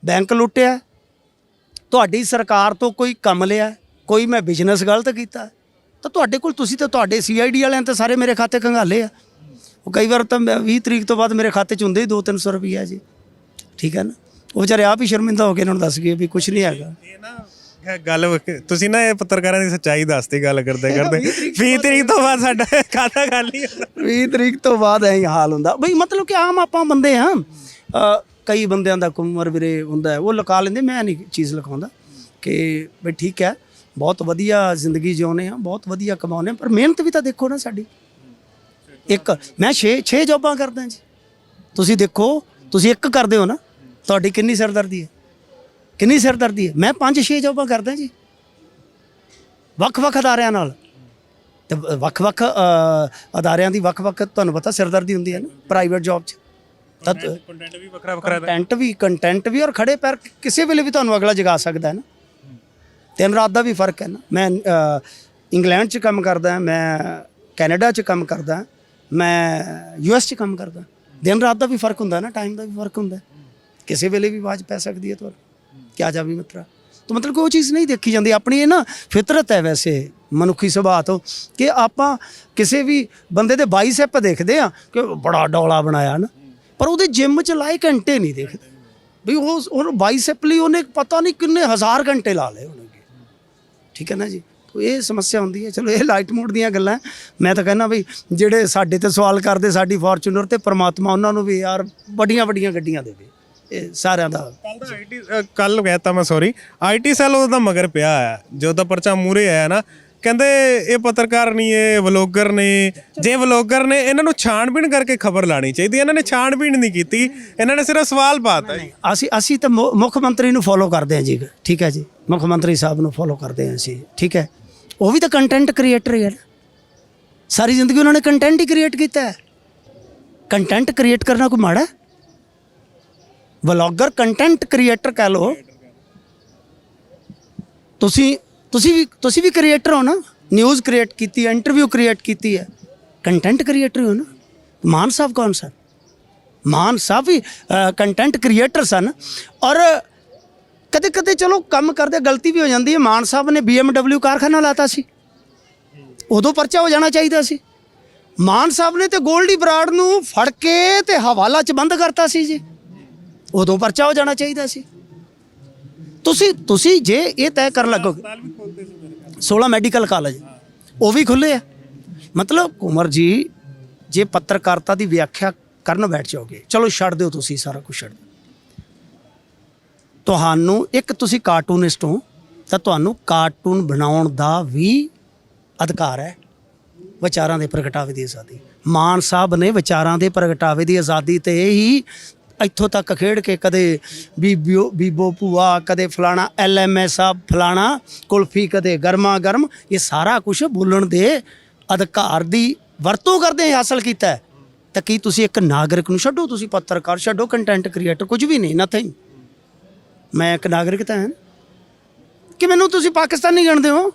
ਬੈਂਕ ਲੁੱਟਿਆ, ਤੁਹਾਡੀ ਸਰਕਾਰ ਤੋਂ ਕੋਈ ਕੰਮ ਲਿਆ, ਕੋਈ ਮੈਂ ਬਿਜ਼ਨਸ ਗਲਤ ਕੀਤਾ, ਤਾਂ ਤੁਹਾਡੇ ਕੋਲ ਤੁਸੀਂ ਤਾਂ ਤੁਹਾਡੇ ਸੀਆਈਡੀ ਵਾਲਿਆਂ ਤੇ ਸਾਰੇ ਮੇਰੇ ਖਾਤੇ ਕੰਗਾਲੇ ਆ। ਉਹ ਕਈ ਵਾਰ ਤਾਂ ਮੈਂ 20 ਤਰੀਕ ਤੋਂ ਬਾਅਦ ਮੇਰੇ ਖਾਤੇ 'ਚ ਹੁੰਦੇ ਹੀ 2-300 ਰੁਪਈਆ ਜੀ। ਠੀਕ ਹੈ ਨਾ? ਉਹ ਵਿਚਾਰੇ ਆਪ ਹੀ ਸ਼ਰਮਿੰਦਾ ਹੋ ਕੇ ਇਹਨਾਂ ਨੂੰ ਦੱਸ ਗਏ ਵੀ ਕੁਝ ਨਹੀਂ ਹੈਗਾ। ਇਹ ਨਾ ਗੱਲ ਤੁਸੀਂ ਨਾ ਇਹ ਪੱਤਰਕਾਰਾਂ ਦੀ ਸੱਚਾਈ ਦੱਸਦੀ ਗੱਲ ਕਰਦੇ ਕਰਦੇ। 20 ਤਰੀਕ ਤੋਂ ਬਾਅਦ ਸਾਡਾ ਖਾਤਾ ਖਾਲੀ ਹੁੰਦਾ 20 ਤਰੀਕ ਤੋਂ ਬਾਅਦ ਐਂ ਹਾਲ ਹੁੰਦਾ। ਬਈ ਮਤਲਬ ਕਿ ਆਮ ਆਪਾਂ ਬੰਦੇ ਹਾਂ ਕਈ ਬੰਦਿਆਂ ਦਾ ਕੁਮਰ ਵੀਰੇ ਹੁੰਦਾ ਉਹ ਲਗਾ ਲੈਂਦੇ ਮੈਂ ਨਹੀਂ ਚੀਜ਼ ਲਿਖਾਉਂਦਾ ਕਿ ਬਈ ਠੀਕ ਹੈ ਬਹੁਤ ਵਧੀਆ ਜ਼ਿੰਦਗੀ ਜਿਉਨੇ ਆ ਬਹੁਤ ਵਧੀਆ ਕਮਾਉਨੇ ਪਰ ਮਿਹਨਤ ਵੀ ਤਾਂ ਦੇਖੋ ਨਾ ਸਾਡੀ। ਇੱਕ ਮੈਂ 6 6 ਜੌਬਾਂ ਕਰਦਾ ਜੀ। ਤੁਸੀਂ ਦੇਖੋ ਤੁਸੀਂ ਇੱਕ ਕਰਦੇ ਹੋ ਨਾ ਤੁਹਾਡੀ ਕਿੰਨੀ ਸਿਰਦਰਦੀ ਹੈ? ਕਿੰਨੀ ਸਿਰਦਰਦੀ ਹੈ? ਮੈਂ 5 6 ਜੌਬਾਂ ਕਰਦਾ ਜੀ। ਵੱਖ-ਵੱਖ ਅਦਾਰਿਆਂ ਨਾਲ। ਤੇ ਵੱਖ-ਵੱਖ ਅਦਾਰਿਆਂ ਦੀ ਵੱਖ-ਵੱਖ ਤੁਹਾਨੂੰ ਪਤਾ ਸਿਰਦਰਦੀ ਹੁੰਦੀ ਹੈ ਨਾ ਪ੍ਰਾਈਵੇਟ ਜੌਬ 'ਚ। ਤਾਂ ਕੰਟੈਂਟ ਵੀ ਵੱਖਰਾ ਵੱਖਰਾ ਕੰਟੈਂਟ ਵੀ ਕੰਟੈਂਟ ਵੀ ਔਰ ਖੜੇ ਪੈਰ ਕਿਸੇ ਵੇਲੇ ਵੀ ਤੁਹਾਨੂੰ ਅਗਲਾ ਜਗਾ ਸਕਦਾ ਹੈ ਨਾ। ਦਿਨ ਰਾਤ ਦਾ ਵੀ ਫ਼ਰਕ ਹੈ ਨਾ। ਮੈਂ ਇੰਗਲੈਂਡ 'ਚ ਕੰਮ ਕਰਦਾ ਮੈਂ ਕੈਨੇਡਾ 'ਚ ਕੰਮ ਕਰਦਾ ਮੈਂ ਯੂਐਸ 'ਚ ਕੰਮ ਕਰਦਾ। ਦਿਨ ਰਾਤ ਦਾ ਵੀ ਫ਼ਰਕ ਹੁੰਦਾ ਨਾ ਟਾਈਮ ਦਾ ਵੀ ਫ਼ਰਕ ਹੁੰਦਾ। ਕਿਸੇ ਵੇਲੇ ਵੀ ਆਵਾਜ਼ ਪੈ ਸਕਦੀ ਹੈ ਤੁਹਾਨੂੰ। ਕਿਆ ਜਾ ਵੀ ਮਿੱਤਰਾ? ਤਾਂ ਮਤਲਬ ਕਿ ਉਹ ਚੀਜ਼ ਨਹੀਂ ਦੇਖੀ ਜਾਂਦੀ। ਆਪਣੀ ਇਹ ਨਾ ਫਿਤਰਤ ਹੈ ਵੈਸੇ ਮਨੁੱਖੀ ਸੁਭਾਅ ਤੋਂ ਕਿ ਆਪਾਂ ਕਿਸੇ ਵੀ ਬੰਦੇ ਦੇ ਬਾਈਸੈਪ ਦੇਖਦੇ ਆ ਕਿ ਬੜਾ ਡੌਲਾ ਬਣਾਇਆ ਨਾ, ਪਰ ਉਹਦੇ ਜਿਮ 'ਚ ਲਾਏ ਘੰਟੇ ਨਹੀਂ ਦੇਖਦੇ। ਵੀ ਉਹ ਉਹ ਬਾਈਸੈਪ ਲਈ ਉਹਨੇ ਪਤਾ ਨਹੀਂ ਕਿੰਨੇ ਹਜ਼ਾਰ ਘੰਟੇ ਲਾ ਲਏ ਹੋਣਗੇ। ਠੀਕ ਹੈ ਨਾ ਜੀ? ਤੋ ਇਹ ਸਮੱਸਿਆ ਹੁੰਦੀ ਹੈ। ਚਲੋ ਇਹ ਲਾਈਟ ਮੋਡ ਦੀਆਂ ਗੱਲਾਂ ਮੈਂ ਤਾਂ ਕਹਿੰਦਾ ਵੀ ਜਿਹੜੇ ਸਾਡੇ ਤੇ ਸਵਾਲ ਕਰਦੇ, ਸਾਡੀ ਫੋਰਚੂਨਰ ਤੇ ਪ੍ਰਮਾਤਮਾ ਉਹਨਾਂ ਨੂੰ ਵੀ ਯਾਰ ਵੱਡੀਆਂ ਵੱਡੀਆਂ ਗੱਡੀਆਂ ਦੇਵੇ ਇਹ ਸਾਰਿਆਂ ਦਾ। ਕੱਲ ਦਾ ਆਈਟੀ ਕੱਲ ਕਹਿਤਾ ਮੈਂ ਸੌਰੀ ਆਈਟੀ ਸੈੱਲ ਉਹਦਾ ਮਗਰ ਪਿਆ ਆ ਜੋ ਤਾਂ ਪਰਚਾ ਮੂਰੇ ਆਇਆ ਨਾ ਕਹਿੰਦੇ ਇਹ ਪੱਤਰਕਾਰ ਨਹੀਂ ਇਹ ਵਲੋਗਰ ਨੇ। ਜੇ ਵਲੋਗਰ ਨੇ ਇਹਨਾਂ ਨੂੰ ਛਾਣਬੀਣ ਕਰਕੇ ਖਬਰ ਲਾਣੀ ਚਾਹੀਦੀ ਇਹਨਾਂ ਨੇ ਛਾਣਬੀਣ ਨਹੀਂ ਕੀਤੀ। ਇਹਨਾਂ ਨੇ ਸਿਰਫ ਸਵਾਲ ਪਾਤਾ ਜੀ। ਅਸੀਂ ਅਸੀਂ ਤਾਂ ਮੁ- ਮੁੱਖ ਮੰਤਰੀ ਨੂੰ ਫੋਲੋ ਕਰਦੇ ਹਾਂ ਜੀ। ਠੀਕ ਹੈ ਜੀ। ਮੁੱਖ ਮੰਤਰੀ ਸਾਹਿਬ ਨੂੰ ਫੋਲੋ ਕਰਦੇ ਹਾਂ ਅਸੀਂ। ਠੀਕ ਹੈ। ਉਹ ਵੀ ਤਾਂ ਕੰਟੈਂਟ ਕ੍ਰੀਏਟਰ ਹੀ ਹੈ ਨਾ। ਸਾਰੀ ਜ਼ਿੰਦਗੀ ਉਹਨਾਂ ਨੇ ਕੰਟੈਂਟ ਹੀ ਕ੍ਰੀਏਟ ਕੀਤਾ ਹੈ। ਕੰਟੈਂਟ ਕ੍ਰੀਏਟ ਕਰਨਾ ਕੋਈ ਮਾੜਾ ਹੈ? ਵਲੌਗਰ ਕੰਟੈਂਟ ਕ੍ਰੀਏਟਰ ਕਹ ਲੋ ਤੁਸੀਂ ਤੁਸੀਂ ਵੀ ਤੁਸੀਂ ਵੀ ਕ੍ਰੀਏਟਰ ਹੋ ਨਾ? ਨਿਊਜ਼ ਕ੍ਰੀਏਟ ਕੀਤੀ ਹੈ ਇੰਟਰਵਿਊ ਕ੍ਰੀਏਟ ਕੀਤੀ ਹੈ। ਕੰਟੈਂਟ ਕ੍ਰੀਏਟਰ ਹੋ ਨਾ? ਮਾਨ ਸਾਹਿਬ ਕੌਣ ਸਨ? ਮਾਨ ਸਾਹਿਬ ਵੀ ਕੰਟੈਂਟ ਕ੍ਰੀਏਟਰ ਸਨ। ਔਰ ਕਦੇ ਕਦੇ ਚਲੋ ਕੰਮ ਕਰਦੇ, ਗਲਤੀ ਵੀ ਹੋ ਜਾਂਦੀ ਹੈ। ਮਾਨ ਸਾਹਿਬ ਨੇ BMW ਕਾਰਖਾਨਾ ਲਾਤਾ ਸੀ। ਉਦੋਂ ਪਰਚਾ ਹੋ ਜਾਣਾ ਚਾਹੀਦਾ ਸੀ। ਮਾਨ ਸਾਹਿਬ ਨੇ ਤੇ ਗੋਲਡੀ ਬਰਾੜ ਨੂੰ ਫੜ ਕੇ ਤੇ ਹਵਾਲਾ 'ਚ ਬੰਦ ਕਰਤਾ ਸੀ ਜੀ। ਉਦੋਂ ਪਰਚਾ ਹੋ ਜਾਣਾ ਚਾਹੀਦਾ ਸੀ। ਤੁਸੀਂ ਤੁਸੀਂ ਜੇ ਇਹ ਤੈਅ ਕਰਨ ਲੱਗੋਗੇ 16 ਮੈਡੀਕਲ ਕਾਲਜ, ਉਹ ਵੀ ਖੁੱਲੇ ਆ। ਮਤਲਬ ਕੁਮਰ ਜੀ, ਜੇ ਪੱਤਰਕਾਰਤਾ ਦੀ ਵਿਆਖਿਆ ਕਰਨ ਬੈਠ ਜਾਓਗੇ, ਚਲੋ ਛੱਡ ਦਿਓ ਤੁਸੀਂ ਸਾਰਾ ਕੁਝ ਛੱਡ ਦਿਓ। ਤੁਹਾਨੂੰ ਇੱਕ ਤੁਸੀਂ ਕਾਰਟੂਨਿਸਟ ਹੋ, ਤਾਂ ਤੁਹਾਨੂੰ ਕਾਰਟੂਨ ਬਣਾਉਣ ਦਾ ਵੀ ਅਧਿਕਾਰ ਹੈ। ਵਿਚਾਰਾਂ ਦੇ ਪ੍ਰਗਟਾਵੇ ਦੀ ਆਜ਼ਾਦੀ। ਮਾਨ ਸਾਹਿਬ ਨੇ ਵਿਚਾਰਾਂ ਦੇ ਪ੍ਰਗਟਾਵੇ ਦੀ ਆਜ਼ਾਦੀ ਤੇ ਹੀ ਇੱਥੋਂ ਤੱਕ ਖੇਡ ਕੇ ਕਦੇ ਬੀਬੀਓ, ਬੀਬੋ ਭੂਆ, ਕਦੇ ਫਲਾਣਾ ਐਲਐਮਐਸ ਸਾਹਿਬ, ਫਲਾਣਾ ਕੁਲਫੀ, ਕਦੇ ਗਰਮਾ ਗਰਮ ਇਹ ਸਾਰਾ ਕੁਝ ਬੋਲਣ ਦੇ ਅਧਿਕਾਰ ਦੀ ਵਰਤੋਂ ਕਰਦੇ ਹਾਸਲ ਕੀਤਾ ਤਾਂ ਕੀ ਤੁਸੀਂ ਇੱਕ ਨਾਗਰਿਕ ਨੂੰ ਛੱਡੋ? ਤੁਸੀਂ ਪੱਤਰਕਾਰ ਛੱਡੋ ਕੰਟੈਂਟ ਕ੍ਰੀਏਟਰ ਕੁਝ ਵੀ ਨਹੀਂ ਨਥਿੰਗ ਮੈਂ ਇੱਕ ਨਾਗਰਿਕ ਤਾਂ ਹਾਂ ਕਿ ਮੈਨੂੰ ਤੁਸੀਂ ਪਾਕਿਸਤਾਨੀ ਗਿਣਦੇ ਹੋ?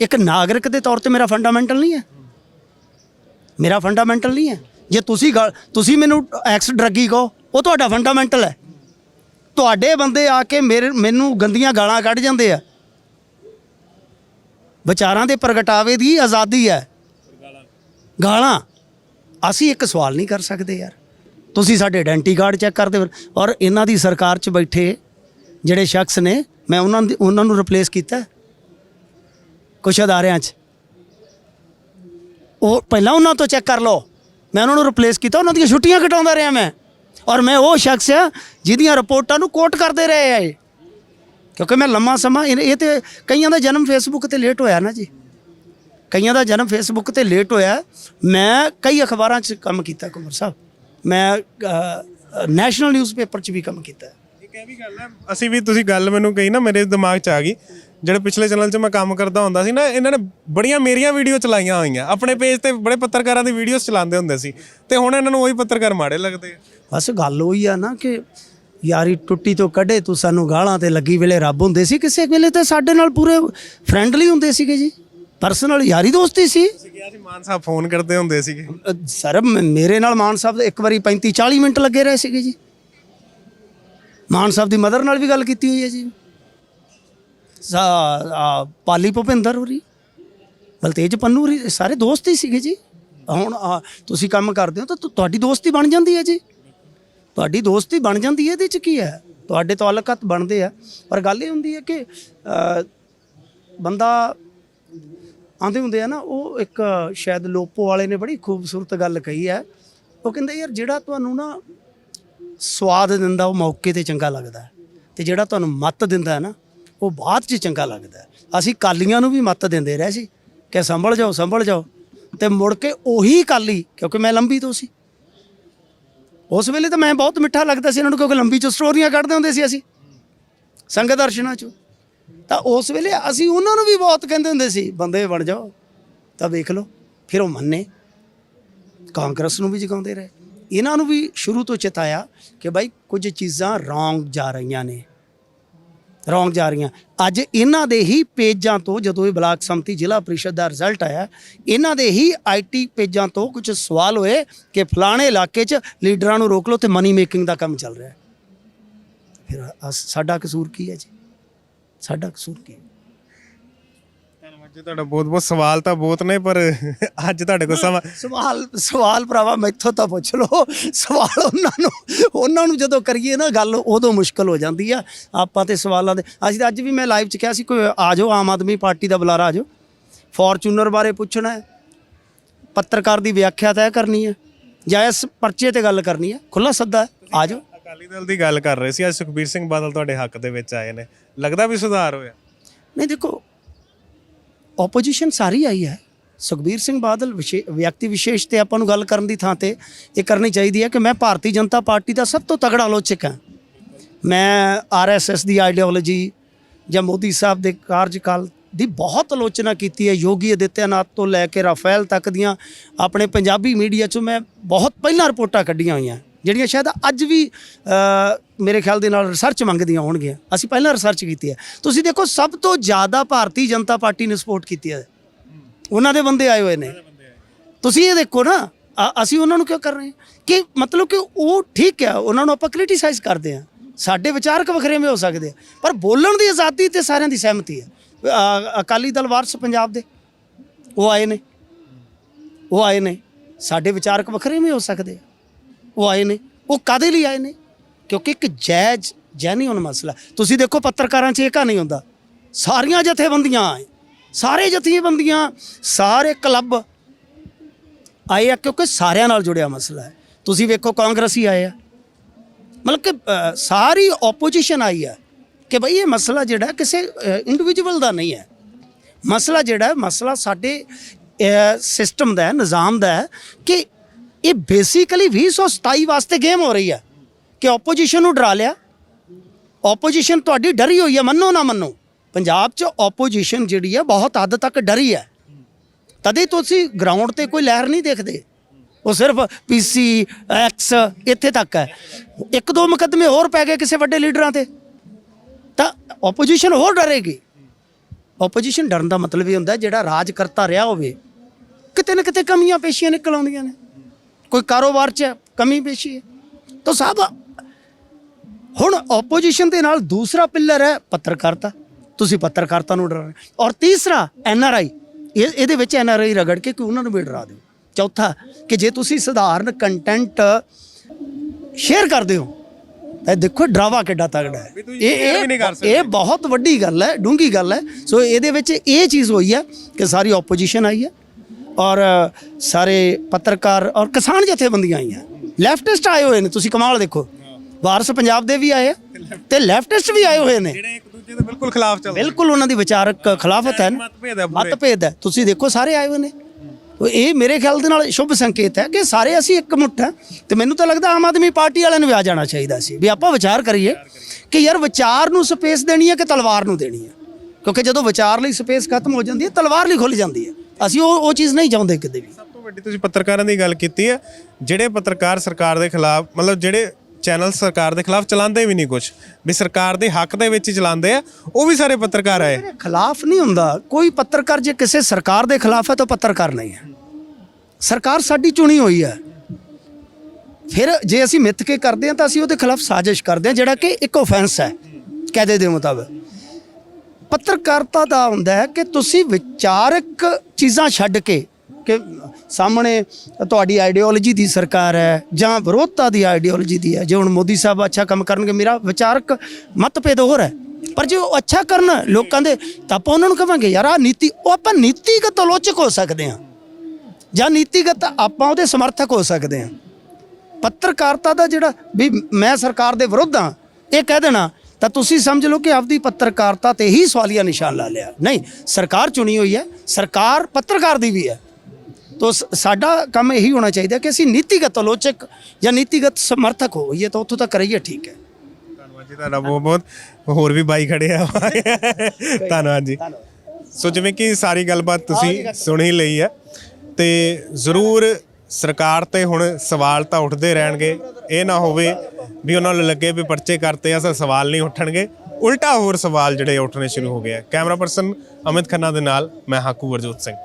ਇੱਕ ਨਾਗਰਿਕ ਦੇ ਤੌਰ ਤੇ ਮੇਰਾ ਫੰਡਾਮੈਂਟਲ ਨਹੀਂ ਹੈ। ਮੇਰਾ ਫੰਡਾਮੈਂਟਲ ਨਹੀਂ ਹੈ। ਜੇ ਤੁਸੀਂ ਗੱਲ- ਤੁਸੀਂ ਮੈਨੂੰ ਐਕਸ ਡਰੱਗੀ ਕਹੋ, ਉਹ ਤੁਹਾਡਾ ਫੰਡਾਮੈਂਟਲ ਹੈ। ਤੁਹਾਡੇ ਬੰਦੇ ਆ ਕੇ ਮੇਰੇ ਮੈਨੂੰ ਗੰਦੀਆਂ ਗਾਲਾਂ ਕੱਢ ਜਾਂਦੇ ਆ। ਵਿਚਾਰਾਂ ਦੇ ਪ੍ਰਗਟਾਵੇ ਦੀ ਆਜ਼ਾਦੀ ਹੈ। ਗਾਲਾਂ। ਅਸੀਂ ਇੱਕ ਸਵਾਲ ਨਹੀਂ ਕਰ ਸਕਦੇ ਯਾਰ। ਤੁਸੀਂ ਸਾਡੇ ਆਇਡੈਂਟੀ ਕਾਰਡ ਚੈੱਕ ਕਰਦੇ ਹੋ ਔਰ ਇਹਨਾਂ ਦੀ ਸਰਕਾਰ 'ਚ ਬੈਠੇ ਜਿਹੜੇ ਸ਼ਖਸ ਨੇ, ਮੈਂ ਉਹਨਾਂ ਦੀ ਉਹਨਾਂ ਨੂੰ ਰਿਪਲੇਸ ਕੀਤਾ ਹੈ। ਕੁਛ ਅਦਾਰਿਆਂ 'ਚ। ਉਹ ਪਹਿਲਾਂ ਉਹਨਾਂ ਤੋਂ ਚੈੱਕ ਕਰ ਲਓ। ਮੈਂ ਉਹਨਾਂ ਨੂੰ ਰਿਪਲੇਸ ਕੀਤਾ, ਉਹਨਾਂ ਦੀਆਂ ਛੁੱਟੀਆਂ ਘਟਾਉਂਦਾ ਰਿਹਾ ਮੈਂ। ਔਰ ਮੈਂ ਉਹ ਸ਼ਖਸ ਆ ਜਿਹਦੀਆਂ ਰਿਪੋਰਟਾਂ ਨੂੰ ਕੋਟ ਕਰਦੇ ਰਹੇ ਆ ਇਹ। ਕਿਉਂਕਿ ਮੈਂ ਲੰਮਾ ਸਮਾਂ ਇਹ ਇਹ ਤੇ ਕਈਆਂ ਦਾ ਜਨਮ ਫੇਸਬੁੱਕ ਤੇ ਲੇਟ ਹੋਇਆ ਨਾ ਜੀ। ਕਈਆਂ ਦਾ ਜਨਮ ਫੇਸਬੁੱਕ ਤੇ ਲੇਟ ਹੋਇਆ। ਮੈਂ ਕਈ ਅਖਬਾਰਾਂ 'ਚ ਕੰਮ ਕੀਤਾ, ਕੁਮਰ ਸਾਹਿਬ। ਮੈਂ ਨੈਸ਼ਨਲ ਨਿਊਜ਼ਪੇਪਰ 'ਚ ਵੀ ਕੰਮ ਕੀਤਾ। ਇੱਕ ਇਹ ਵੀ ਗੱਲ ਹੈ ਅਸੀਂ ਵੀ ਤੁਸੀਂ ਗੱਲ ਮੈਨੂੰ ਕਹੀ ਨਾ, ਮੇਰੇ ਦਿਮਾਗ 'ਚ ਆ ਗਈ। ਜਿਹੜੇ ਪਿਛਲੇ ਚੈਨਲ 'ਚ ਮੈਂ ਕੰਮ ਕਰਦਾ ਹੁੰਦਾ ਸੀ ਨਾ ਇਹਨਾਂ ਨੇ ਬੜੀਆਂ ਮੇਰੀਆਂ ਵੀਡੀਓ ਚਲਾਈਆਂ ਹੋਈਆਂ। ਆਪਣੇ ਪੇਜ ਤੇ ਬੜੇ ਪੱਤਰਕਾਰਾਂ ਦੀ ਵੀਡੀਓਜ਼ ਚਲਾਉਂਦੇ ਹੁੰਦੇ ਸੀ। ਤੇ ਹੁਣ ਇਹਨਾਂ ਨੂੰ ਉਹੀ ਪੱਤਰਕਾਰ ਮਾੜੇ ਲੱਗਦੇ ਆ। ਬਸ ਗੱਲ ਹੋਈ ਆ ਨਾ ਕਿ ਯਾਰੀ ਟੁੱਟੀ ਤੋਂ ਕੱਢੇ ਤੂੰ ਸਾਨੂੰ ਗਾਲਾਂ ਤੇ ਲੱਗੀ ਵੇਲੇ ਰੱਬ ਹੁੰਦੇ ਸੀ ਕਿਸੇ ਵੇਲੇ ਤੇ ਸਾਡੇ ਨਾਲ ਪੂਰੇ ਫਰੈਂਡਲੀ ਹੁੰਦੇ ਸੀਗੇ ਜੀ। ਪਰਸਨਲ ਯਾਰੀ ਦੋਸਤੀ ਸੀ। ਤੁਸੀਂ ਕਿਹਾ ਸੀ ਮਾਨ ਸਾਹਿਬ ਫੋਨ ਕਰਦੇ ਹੁੰਦੇ ਸੀਗੇ। ਅ, ਸਰ ਮ- ਮੇਰੇ ਨਾਲ ਮਾਨ ਸਾਹਿਬ ਦੇ ਇੱਕ ਵਾਰੀ 35 40 ਮਿੰਟ ਲੱਗੇ ਰਹੇ ਸੀਗੇ ਜੀ। ਮਾਨ ਸਾਹਿਬ ਦੀ ਮਦਰ ਨਾਲ ਵੀ ਗੱਲ ਕੀਤੀ ਹੋਈ ਹੈ ਜੀ। ਪਾਲੀ ਭੁਪਿੰਦਰ ਹੋਰੀ? ਬਲਤੇਜ ਪੰਨੂ ਹੋਰੀ? ਇਹ ਸਾਰੇ ਦੋਸਤ ਹੀ ਸੀਗੇ ਜੀ। ਹੁਣ ਤੁਸੀਂ ਕੰਮ ਕਰਦੇ ਹੋ ਤਾਂ ਤੁਹਾਡੀ ਦੋਸਤੀ ਬਣ ਜਾਂਦੀ ਹੈ ਜੀ। ਤੁਹਾਡੀ ਦੋਸਤੀ ਬਣ ਜਾਂਦੀ ਹੈ, ਇਹਦੇ ਚ ਕੀ ਹੈ? ਤੁਹਾਡੇ ਤਾਲੁਕਾਤ ਬਣਦੇ ਆ। ਪਰ ਗੱਲ ਇਹ ਹੁੰਦੀ ਹੈ ਕਿ ਬੰਦਾ ਆਂਦੇ ਹੁੰਦੇ ਆ ਨਾ, ਉਹ ਇੱਕ ਸ਼ਾਇਦ ਲੋਪੋ ਵਾਲੇ ਨੇ ਬੜੀ ਖੂਬਸੂਰਤ ਗੱਲ ਕਹੀ ਹੈ। ਉਹ ਕਹਿੰਦੇ, ਯਾਰ, ਜਿਹੜਾ ਤੁਹਾਨੂੰ ਨਾ ਸਵਾਦ ਦਿੰਦਾ, ਉਹ ਮੌਕੇ ਤੇ ਚੰਗਾ ਲੱਗਦਾ ਹੈ। ਤੇ ਜਿਹੜਾ ਤੁਹਾਨੂੰ ਮੱਤ ਦਿੰਦਾ ਹੈ ਨਾ ਉਹ ਬਾਅਦ 'ਚ ਚੰਗਾ ਲੱਗਦਾ ਅਸੀਂ ਕਾਲੀਆਂ ਨੂੰ ਵੀ ਮੱਤ ਦਿੰਦੇ ਰਹੇ ਸੀ ਕਿ ਸੰਭਲ ਜਾਓ ਸੰਭਲ ਜਾਓ। ਤੇ ਮੁੜ ਕੇ ਉਹੀ ਕਾਲੀ, ਕਿਉਂਕਿ ਮੈਂ ਲੰਬੀ ਤੋਂ ਸੀ। ਉਸ ਵੇਲੇ ਤਾਂ ਮੈਂ ਬਹੁਤ ਮਿੱਠਾ ਲੱਗਦਾ ਸੀ ਇਹਨਾਂ ਨੂੰ, ਕਿਉਂਕਿ ਲੰਬੀ ਚ ਸਟੋਰੀਆਂ ਕੱਢਦੇ ਹੁੰਦੇ ਸੀ ਅਸੀਂ, ਸੰਗਤ ਦਰਸ਼ਨਾਂ ਚ। ਤਾਂ ਉਸ ਵੇਲੇ ਅਸੀਂ ਉਹਨਾਂ ਨੂੰ ਵੀ ਬਹੁਤ ਕਹਿੰਦੇ ਹੁੰਦੇ ਸੀ, ਬੰਦੇ ਬਣ ਜਾਓ, ਤਾਂ ਵੇਖ ਲਓ, ਫਿਰ ਉਹ ਮੰਨੇ। ਕਾਂਗਰਸ ਨੂੰ ਵੀ ਜਗਾਉਂਦੇ ਰਹੇ। ਇਹਨਾਂ ਨੂੰ ਵੀ ਸ਼ੁਰੂ ਤੋਂ ਚਿਤਾਇਆ ਕਿ ਭਾਈ ਕੁਝ ਚੀਜ਼ਾਂ ਰੋਂਗ ਜਾ ਰਹੀਆਂ ਨੇ। ਰੋਂਗ ਜਾ ਰਹੀਆਂ। ਅੱਜ ਇਹਨਾਂ ਦੇ ਹੀ ਪੇਜਾਂ ਤੋਂ ਜਦੋਂ ਇਹ ਬਲਾਕ ਸੰਮਤੀ ਜ਼ਿਲ੍ਹਾ ਪ੍ਰੀਸ਼ਦ ਦਾ ਰਿਜ਼ਲਟ ਆਇਆ, ਇਹਨਾਂ ਦੇ ਹੀ ਆਈਟੀ ਪੇਜਾਂ ਤੋਂ ਕੁਝ ਸਵਾਲ ਹੋਏ ਕਿ ਫਲਾਣੇ ਇਲਾਕੇ 'ਚ ਲੀਡਰਾਂ ਨੂੰ ਰੋਕ ਲਓ ਤੇ ਮਨੀ ਮੇਕਿੰਗ ਦਾ ਕੰਮ ਚੱਲ ਰਿਹਾ ਫਿਰ ਅਸ- ਸਾਡਾ ਕਸੂਰ ਕੀ ਹੈ ਜੀ? ਸਾਡਾ ਕਸੂਰ ਕੀ ਹੈ? ਧੰਨਵਾਦ ਜੀ ਤੁਹਾਡਾ ਬਹੁਤ ਬਹੁਤ ਸਵਾਲ ਤਾਂ ਬਹੁਤ ਨੇ ਪਰ ਅੱਜ ਤੁਹਾਡੇ ਕੋਲ ਸਮਾਂ ਸਵਾਲ ਸਵਾਲ ਭਰਾਵਾ ਮੈਥੋਂ ਤਾਂ ਪੁੱਛ ਲਓ। ਸਵਾਲ ਉਹਨਾਂ ਨੂੰ ਉਹਨਾਂ ਨੂੰ ਜਦੋਂ ਕਰੀਏ ਨਾ ਗੱਲ ਉਦੋਂ ਮੁਸ਼ਕਲ ਹੋ ਜਾਂਦੀ ਆ। ਆਪਾਂ ਤੇ ਸਵਾਲਾਂ ਦੇ ਅਸੀਂ ਤਾਂ ਅੱਜ ਵੀ ਮੈਂ ਲਾਈਵ 'ਚ ਕਿਹਾ ਸੀ ਕੋਈ ਆ ਜਾਓ ਆਮ ਆਦਮੀ ਪਾਰਟੀ ਦਾ ਬੁਲਾਰਾ ਆ ਜਾਓ। ਫੋਰਚੂਨਰ ਬਾਰੇ ਪੁੱਛਣਾ ਹੈ। ਪੱਤਰਕਾਰ ਦੀ ਵਿਆਖਿਆ ਤੈਅ ਕਰਨੀ ਹੈ। ਜਾਂ ਇਸ ਪਰਚੇ ਤੇ ਗੱਲ ਕਰਨੀ ਹੈ। ਖੁੱਲਾ ਸੱਦਾ ਆ ਜਾਓ। ਅਕਾਲੀ ਦਲ ਦੀ ਗੱਲ ਕਰ ਰਹੇ ਸੀ ਅੱਜ ਸੁਖਬੀਰ ਸਿੰਘ ਬਾਦਲ ਤੁਹਾਡੇ ਹੱਕ ਦੇ ਵਿੱਚ ਆਏ ਨੇ। ਲੱਗਦਾ ਵੀ ਸੁਧਾਰ ਹੋਇਆ। ਨਹੀਂ ਦੇਖੋ ਆਪੋਜੀਸ਼ਨ ਸਾਰੀ ਆਈ ਹੈ। ਸੁਖਬੀਰ ਸਿੰਘ ਬਾਦਲ ਵਿਸ਼ੇ- ਵਿਅਕਤੀ ਵਿਸ਼ੇਸ਼ ਤੇ ਆਪਾਂ ਨੂੰ ਗੱਲ ਕਰਨ ਦੀ ਥਾਂ ਤੇ ਇਹ ਕਰਨੀ ਚਾਹੀਦੀ ਹੈ ਕਿ ਮੈਂ ਭਾਰਤੀ ਜਨਤਾ ਪਾਰਟੀ ਦਾ ਸਭ ਤੋਂ ਤਗੜਾ ਆਲੋਚਕ ਹਾਂ। ਮੈਂ ਆਰਐਸਐਸ ਦੀ ਆਈਡੀਓਲੋਜੀ ਜਾਂ ਮੋਦੀ ਸਾਹਿਬ ਦੇ ਕਾਰਜਕਾਲ ਦੀ ਬਹੁਤ ਆਲੋਚਨਾ ਕੀਤੀ ਹੈ। ਯੋਗੀ ਆਦਿੱਤਿਆਨਾਥ ਤੋਂ ਲੈ ਕੇ ਰਾਫੇਲ ਤੱਕ ਦੀਆਂ ਆਪਣੇ ਪੰਜਾਬੀ ਮੀਡੀਆ 'ਚੋਂ ਮੈਂ ਬਹੁਤ ਪਹਿਲਾਂ ਰਿਪੋਰਟਾਂ ਕੱਢੀਆਂ ਹੋਈਆਂ, ਜਿਹੜੀਆਂ ਸ਼ਾਇਦ ਅੱਜ ਵੀ ਮੇਰੇ ਖਿਆਲ ਦੇ ਨਾਲ ਰਿਸਰਚ ਮੰਗਦੀਆਂ ਹੋਣਗੀਆਂ। ਅਸੀਂ ਪਹਿਲਾਂ ਰਿਸਰਚ ਕੀਤੀ ਹੈ। ਤੁਸੀਂ ਦੇਖੋ, ਸਭ ਤੋਂ ਜ਼ਿਆਦਾ ਭਾਰਤੀ ਜਨਤਾ ਪਾਰਟੀ ਨੇ ਸਪੋਰਟ ਕੀਤੀ ਹੈ। ਉਹਨਾਂ ਦੇ ਬੰਦੇ ਆਏ ਹੋਏ ਨੇ। ਤੁਸੀਂ ਇਹ ਦੇਖੋ ਨਾ ਅਸੀਂ ਉਹਨਾਂ ਨੂੰ ਕਿਉਂ ਕਰ ਰਹੇ ਹਾਂ? ਕਿ ਮਤਲਬ ਕਿ ਉਹ ਠੀਕ ਹੈ, ਉਹਨਾਂ ਨੂੰ ਆਪਾਂ ਕ੍ਰਿਟਿਸਾਈਜ਼ ਕਰਦੇ ਹਾਂ। ਸਾਡੇ ਵਿਚਾਰਕ ਵੱਖਰੇਵੇਂ ਹੋ ਸਕਦੇ ਆ। ਪਰ ਬੋਲਣ ਦੀ ਆਜ਼ਾਦੀ ਤੇ ਸਾਰਿਆਂ ਦੀ ਸਹਿਮਤੀ ਹੈ। ਅਕਾਲੀ ਦਲ ਵਾਰਸ ਪੰਜਾਬ ਦੇ। ਉਹ ਆਏ ਨੇ। ਉਹ ਆਏ ਨੇ। ਸਾਡੇ ਵਿਚਾਰਕ ਵੱਖਰੇ ਵੀ ਹੋ ਸਕਦੇ ਆ। ਉਹ ਆਏ ਨੇ। ਉਹ ਕਾਦੇ ਲਈ ਆਏ ਨੇ? ਕਿਉਂਕਿ ਇੱਕ ਜਾਇਜ਼ ਜੈਨੂਇਨ ਮਸਲਾ। ਤੁਸੀਂ ਦੇਖੋ ਪੱਤਰਕਾਰਾਂ 'ਚ ਇਹ ਕਾ ਨਹੀਂ ਹੁੰਦਾ ਸਾਰੀਆਂ ਜਥੇਬੰਦੀਆਂ ਆਏ ਸਾਰੇ ਜਥੇਬੰਦੀਆਂ, ਸਾਰੇ ਕਲੱਬ ਆਏ ਆ ਕਿਉਂਕਿ ਸਾਰਿਆਂ ਨਾਲ ਜੁੜਿਆ ਮਸਲਾ ਹੈ। ਤੁਸੀਂ ਵੇਖੋ ਕਾਂਗਰਸੀ ਆਏ ਆ। ਮਤਲਬ ਕਿ ਸਾਰੀ ਆਪੋਜੀਸ਼ਨ ਆਈ ਹੈ ਕਿ ਭਈ ਇਹ ਮਸਲਾ ਜਿਹੜਾ ਕਿਸੇ ਇੰਡੀਵਿਜੂਅਲ ਦਾ ਨਹੀਂ ਹੈ। ਮਸਲਾ ਜਿਹੜਾ, ਮਸਲਾ ਸਾਡੇ ਸਿਸਟਮ ਦਾ ਹੈ, ਨਿਜ਼ਾਮ ਦਾ ਹੈ ਕਿ ਇਹ ਬੇਸਿਕਲੀ 2027 ਵਾਸਤੇ ਗੇਮ ਹੋ ਰਹੀ ਹੈ। ਕਿ ਆਪੋਜੀਸ਼ਨ ਨੂੰ ਡਰਾ ਲਿਆ? ਆਪੋਜੀਸ਼ਨ ਤੁਹਾਡੀ ਡਰੀ ਹੋਈ ਹੈ, ਮੰਨੋ ਨਾ ਮੰਨੋ। ਪੰਜਾਬ 'ਚ ਆਪੋਜੀਸ਼ਨ ਜਿਹੜੀ ਹੈ, ਬਹੁਤ ਹੱਦ ਤੱਕ ਡਰੀ ਹੈ। ਤਦੇ ਤੁਸੀਂ ਗਰਾਊਂਡ ਤੇ ਕੋਈ ਲਹਿਰ ਨਹੀਂ ਦੇਖਦੇ। ਉਹ ਸਿਰਫ ਪੀਸੀ ਐਕਸ ਇੱਥੇ ਤੱਕ ਹੈ। ਇੱਕ ਦੋ ਮੁਕੱਦਮੇ ਹੋਰ ਪੈ ਗਏ ਕਿਸੇ ਵੱਡੇ ਲੀਡਰਾਂ ਤੇ। ਤਾਂ ਆਪੋਜੀਸ਼ਨ ਹੋਰ ਡਰੇਗੀ। ਆਪੋਜੀਸ਼ਨ ਡਰਨ ਦਾ ਮਤਲਬ ਇਹ ਹੁੰਦਾ ਜਿਹੜਾ ਰਾਜ ਕਰਤਾ ਰਿਹਾ ਹੋਵੇ। ਕਿਤੇ ਨਾ ਕਿਤੇ ਕਮੀਆਂ ਪੇਸ਼ੀਆਂ ਨਿਕਲ ਆਉਂਦੀਆਂ ਨੇ। ਕੋਈ ਕਾਰੋਬਾਰ 'ਚ ਕਮੀ ਪੇਸ਼ੀ ਹੈ। ਤਾਂ ਸਭ ਹੁਣ ਆਪੋਜੀਸ਼ਨ ਦੇ ਨਾਲ ਦੂਸਰਾ ਪਿੱਲਰ ਹੈ ਪੱਤਰਕਾਰਤਾ। ਤੁਸੀਂ ਪੱਤਰਕਾਰਤਾ ਨੂੰ ਡਰਾ ਰਹੇ ਹੋ। ਔਰ ਤੀਸਰਾ ਐਨਆਰਆਈ ਇਹ ਇਹਦੇ ਵਿੱਚ ਐਨਆਰਆਈ ਰਗੜ ਕੇ ਕਿ ਉਹਨਾਂ ਨੂੰ ਵੀ ਡਰਾ ਦਿਓ? ਚੌਥਾ ਕਿ ਜੇ ਤੁਸੀਂ ਸਧਾਰਨ ਕੰਟੈਂਟ ਸ਼ੇਅਰ ਕਰਦੇ ਹੋ ਤਾਂ ਦੇਖੋ ਡਰਾਵਾ ਕਿੱਡਾ ਤਗੜਾ ਹੈ। ਇਹ ਇਹ ਬਹੁਤ ਵੱਡੀ ਗੱਲ ਹੈ ਡੂੰਗੀ ਗੱਲ ਹੈ। ਸੋ ਇਹਦੇ ਵਿੱਚ ਇਹ ਚੀਜ਼ ਹੋਈ ਹੈ ਕਿ ਸਾਰੀ ਆਪੋਜੀਸ਼ਨ ਆਈ ਹੈ ਔਰ ਸਾਰੇ ਪੱਤਰਕਾਰ ਔਰ ਕਿਸਾਨ ਜਥੇਬੰਦੀਆਂ ਆਈਆਂ। ਲੈਫਟਿਸਟ ਆਏ ਹੋਏ ਨੇ ਤੁਸੀਂ ਕਮਾਲ ਦੇਖੋ। ਵਾਰਸ ਪੰਜਾਬ ਦੇ ਵੀ ਆਏ ਆ ਤੇ ਲੈਫਟਿਸਟ ਵੀ ਆਏ ਹੋਏ ਨੇ। ਜਿਹੜੇ ਇੱਕ ਦੂਜੇ ਦੇ ਬਿਲਕੁਲ ਖਿਲਾਫ ਚੱਲਦੇ ਬਿਲਕੁਲ ਉਹਨਾਂ ਦੀ ਵਿਚਾਰਕ ਖਿਲਾਫਤ ਹੈ ਮਤਭੇਦ ਹੈ ਪੂਰੇ। ਮਤਭੇਦ ਹੈ। ਤੁਸੀਂ ਦੇਖੋ ਸਾਰੇ ਆਏ ਹੋਏ ਨੇ। ਇਹ ਮੇਰੇ ਖਿਆਲ ਦੇ ਨਾਲ ਸ਼ੁਭ ਸੰਕੇਤ ਹੈ ਕਿ ਸਾਰੇ ਅਸੀਂ ਇੱਕ ਮੁੱਠ ਹਾਂ ਤੇ ਮੈਨੂੰ ਤਾਂ ਲੱਗਦਾ ਆਮ ਆਦਮੀ ਪਾਰਟੀ ਵਾਲਿਆਂ ਨੂੰ ਵੀ ਆ ਜਾਣਾ ਚਾਹੀਦਾ ਸੀ ਵੀ ਆਪਾਂ ਵਿਚਾਰ ਕਰੀਏ ਕਿ ਯਾਰ ਵਿਚਾਰ ਨੂੰ ਸਪੇਸ ਦੇਣੀ ਹੈ ਕਿ ਤਲਵਾਰ ਨੂੰ ਦੇਣੀ ਹੈ? ਕਿਉਂਕਿ ਜਦੋਂ ਵਿਚਾਰ ਲਈ ਸਪੇਸ ਖਤਮ ਹੋ ਜਾਂਦੀ ਹੈ ਤਲਵਾਰ ਲਈ ਖੁੱਲ ਜਾਂਦੀ ਹੈ। ਅਸੀਂ ਉਹ ਉਹ ਚੀਜ਼ ਨਹੀਂ ਚਾਹੁੰਦੇ ਕਿਤੇ ਵੀ। ਸਭ ਤੋਂ ਵੱਡੀ ਤੁਸੀਂ ਪੱਤਰਕਾਰਾਂ ਦੀ ਗੱਲ ਕੀਤੀ ਹੈ ਜਿਹੜੇ ਪੱਤਰਕਾਰ ਸਰਕਾਰ ਦੇ ਖਿਲਾਫ ਮਤਲਬ ਜਿਹੜੇ ਚੈਨਲ ਸਰਕਾਰ ਦੇ ਖਿਲਾਫ ਚਲਾਉਂਦੇ ਵੀ ਨਹੀਂ ਕੁਝ ਵੀ ਸਰਕਾਰ ਦੇ ਹੱਕ ਦੇ ਵਿੱਚ ਚਲਾਉਂਦੇ ਆ, ਉਹ ਵੀ ਸਾਰੇ ਪੱਤਰਕਾਰ ਆਏ। ਖਿਲਾਫ ਨਹੀਂ ਹੁੰਦਾ। ਕੋਈ ਪੱਤਰਕਾਰ ਜੇ ਕਿਸੇ ਸਰਕਾਰ ਦੇ ਖਿਲਾਫ ਹੈ ਤਾਂ ਪੱਤਰਕਾਰ ਨਹੀਂ ਹੈ। ਸਰਕਾਰ ਸਾਡੀ ਚੁਣੀ ਹੋਈ ਹੈ। ਫਿਰ ਜੇ ਅਸੀਂ ਮਿੱਥ ਕੇ ਕਰਦੇ ਹਾਂ ਤਾਂ ਅਸੀਂ ਉਹਦੇ ਖਿਲਾਫ ਸਾਜ਼ਿਸ਼ ਕਰਦੇ ਹਾਂ, ਜਿਹੜਾ ਕਿ ਇੱਕ ਆਫੈਂਸ ਹੈ ਕਾਇਦੇ ਦੇ ਮੁਤਾਬਕ। ਪੱਤਰਕਾਰਤਾ ਦਾ ਹੁੰਦਾ ਹੈ ਕਿ ਤੁਸੀਂ ਵਿਚਾਰਕ ਚੀਜ਼ਾਂ ਛੱਡ ਕੇ ਕਿ ਸਾਹਮਣੇ ਤੁਹਾਡੀ ਆਈਡੀਓਲੋਜੀ ਦੀ ਸਰਕਾਰ ਹੈ ਜਾਂ ਵਿਰੋਧਤਾ ਦੀ ਆਈਡੀਓਲੋਜੀ ਦੀ ਹੈ, ਜੇ ਹੁਣ ਮੋਦੀ ਸਾਹਿਬ ਅੱਛਾ ਕੰਮ ਕਰਨਗੇ, ਮੇਰਾ ਵਿਚਾਰਕ ਮਤਭੇਦ ਹੋਰ ਹੈ। ਪਰ ਜੇ ਉਹ ਅੱਛਾ ਕਰਨ ਲੋਕਾਂ ਦੇ, ਤਾਂ ਆਪਾਂ ਉਹਨਾਂ ਨੂੰ ਕਹਾਂਗੇ ਯਾਰ ਆ ਨੀਤੀ, ਉਹ ਆਪਾਂ ਨੀਤੀਗਤ ਆਲੋਚਕ ਹੋ ਸਕਦੇ ਹਾਂ। ਜਾਂ ਨੀਤੀਗਤ ਆਪਾਂ ਉਹਦੇ ਸਮਰਥਕ ਹੋ ਸਕਦੇ ਹਾਂ। ਪੱਤਰਕਾਰਤਾ ਦਾ ਜਿਹੜਾ ਵੀ ਮੈਂ ਸਰਕਾਰ ਦੇ ਵਿਰੁੱਧ ਹਾਂ, ਇਹ ਕਹਿ ਦੇਣਾ, ਤਾਂ ਤੁਸੀਂ ਸਮਝ ਲਓ ਕਿ ਆਪਦੀ ਪੱਤਰਕਾਰਤਾ ਤੇ ਹੀ ਸਵਾਲੀਆ ਨਿਸ਼ਾਨ ਲਾ ਲਿਆ। ਨਹੀਂ, ਸਰਕਾਰ ਚੁਣੀ ਹੋਈ ਹੈ, ਸਰਕਾਰ ਪੱਤਰਕਾਰ ਦੀ ਵੀ ਹੈ। ਤੋ ਸਾਡਾ ਕੰਮ ਇਹੀ ਹੋਣਾ ਚਾਹੀਦਾ ਕਿ ਅਸੀਂ ਨੀਤੀਗਤ ਆਲੋਚਕ ਜਾਂ ਨੀਤੀਗਤ ਸਮਰਥਕ ਹੋਈਏ ਤਾਂ ਉੱਥੋਂ ਤੱਕ ਰਹੀਏ ਠੀਕ ਹੈ। ਧੰਨਵਾਦ ਜੀ ਤੁਹਾਡਾ ਬਹੁਤ ਬਹੁਤ। ਹੋਰ ਵੀ ਬਾਈ ਖੜੇ ਆ। ਧੰਨਵਾਦ ਜੀ। ਸੋ ਜਿਵੇਂ ਕਿ ਸਾਰੀ ਗੱਲਬਾਤ ਤੁਸੀਂ ਸੁਣੀ ਲਈ ਹੈ ਤੇ ਜ਼ਰੂਰ ਸਰਕਾਰ ਤੇ ਹੁਣ ਸਵਾਲ ਤਾਂ ਉੱਠਦੇ ਰਹਿਣਗੇ। ਇਹ ਨਾ ਹੋਵੇ ਵੀ ਉਹਨਾਂ ਨੂੰ ਲੱਗੇ ਵੀ ਪਰਚੇ ਕਰਤੇ ਆ ਸਵਾਲ ਨਹੀਂ ਉੱਠਣਗੇ। ਉਲਟਾ ਹੋਰ ਸਵਾਲ ਜਿਹੜੇ ਉੱਠਣੇ ਸ਼ੁਰੂ ਹੋ ਗਏ ਕੈਮਰਾ ਪਰਸਨ ਅਮਿਤ ਖੰਨਾ ਦੇ ਨਾਲ ਮੈਂ ਹਾਕੂ ਵਰਜੋਤ ਸਿੰਘ।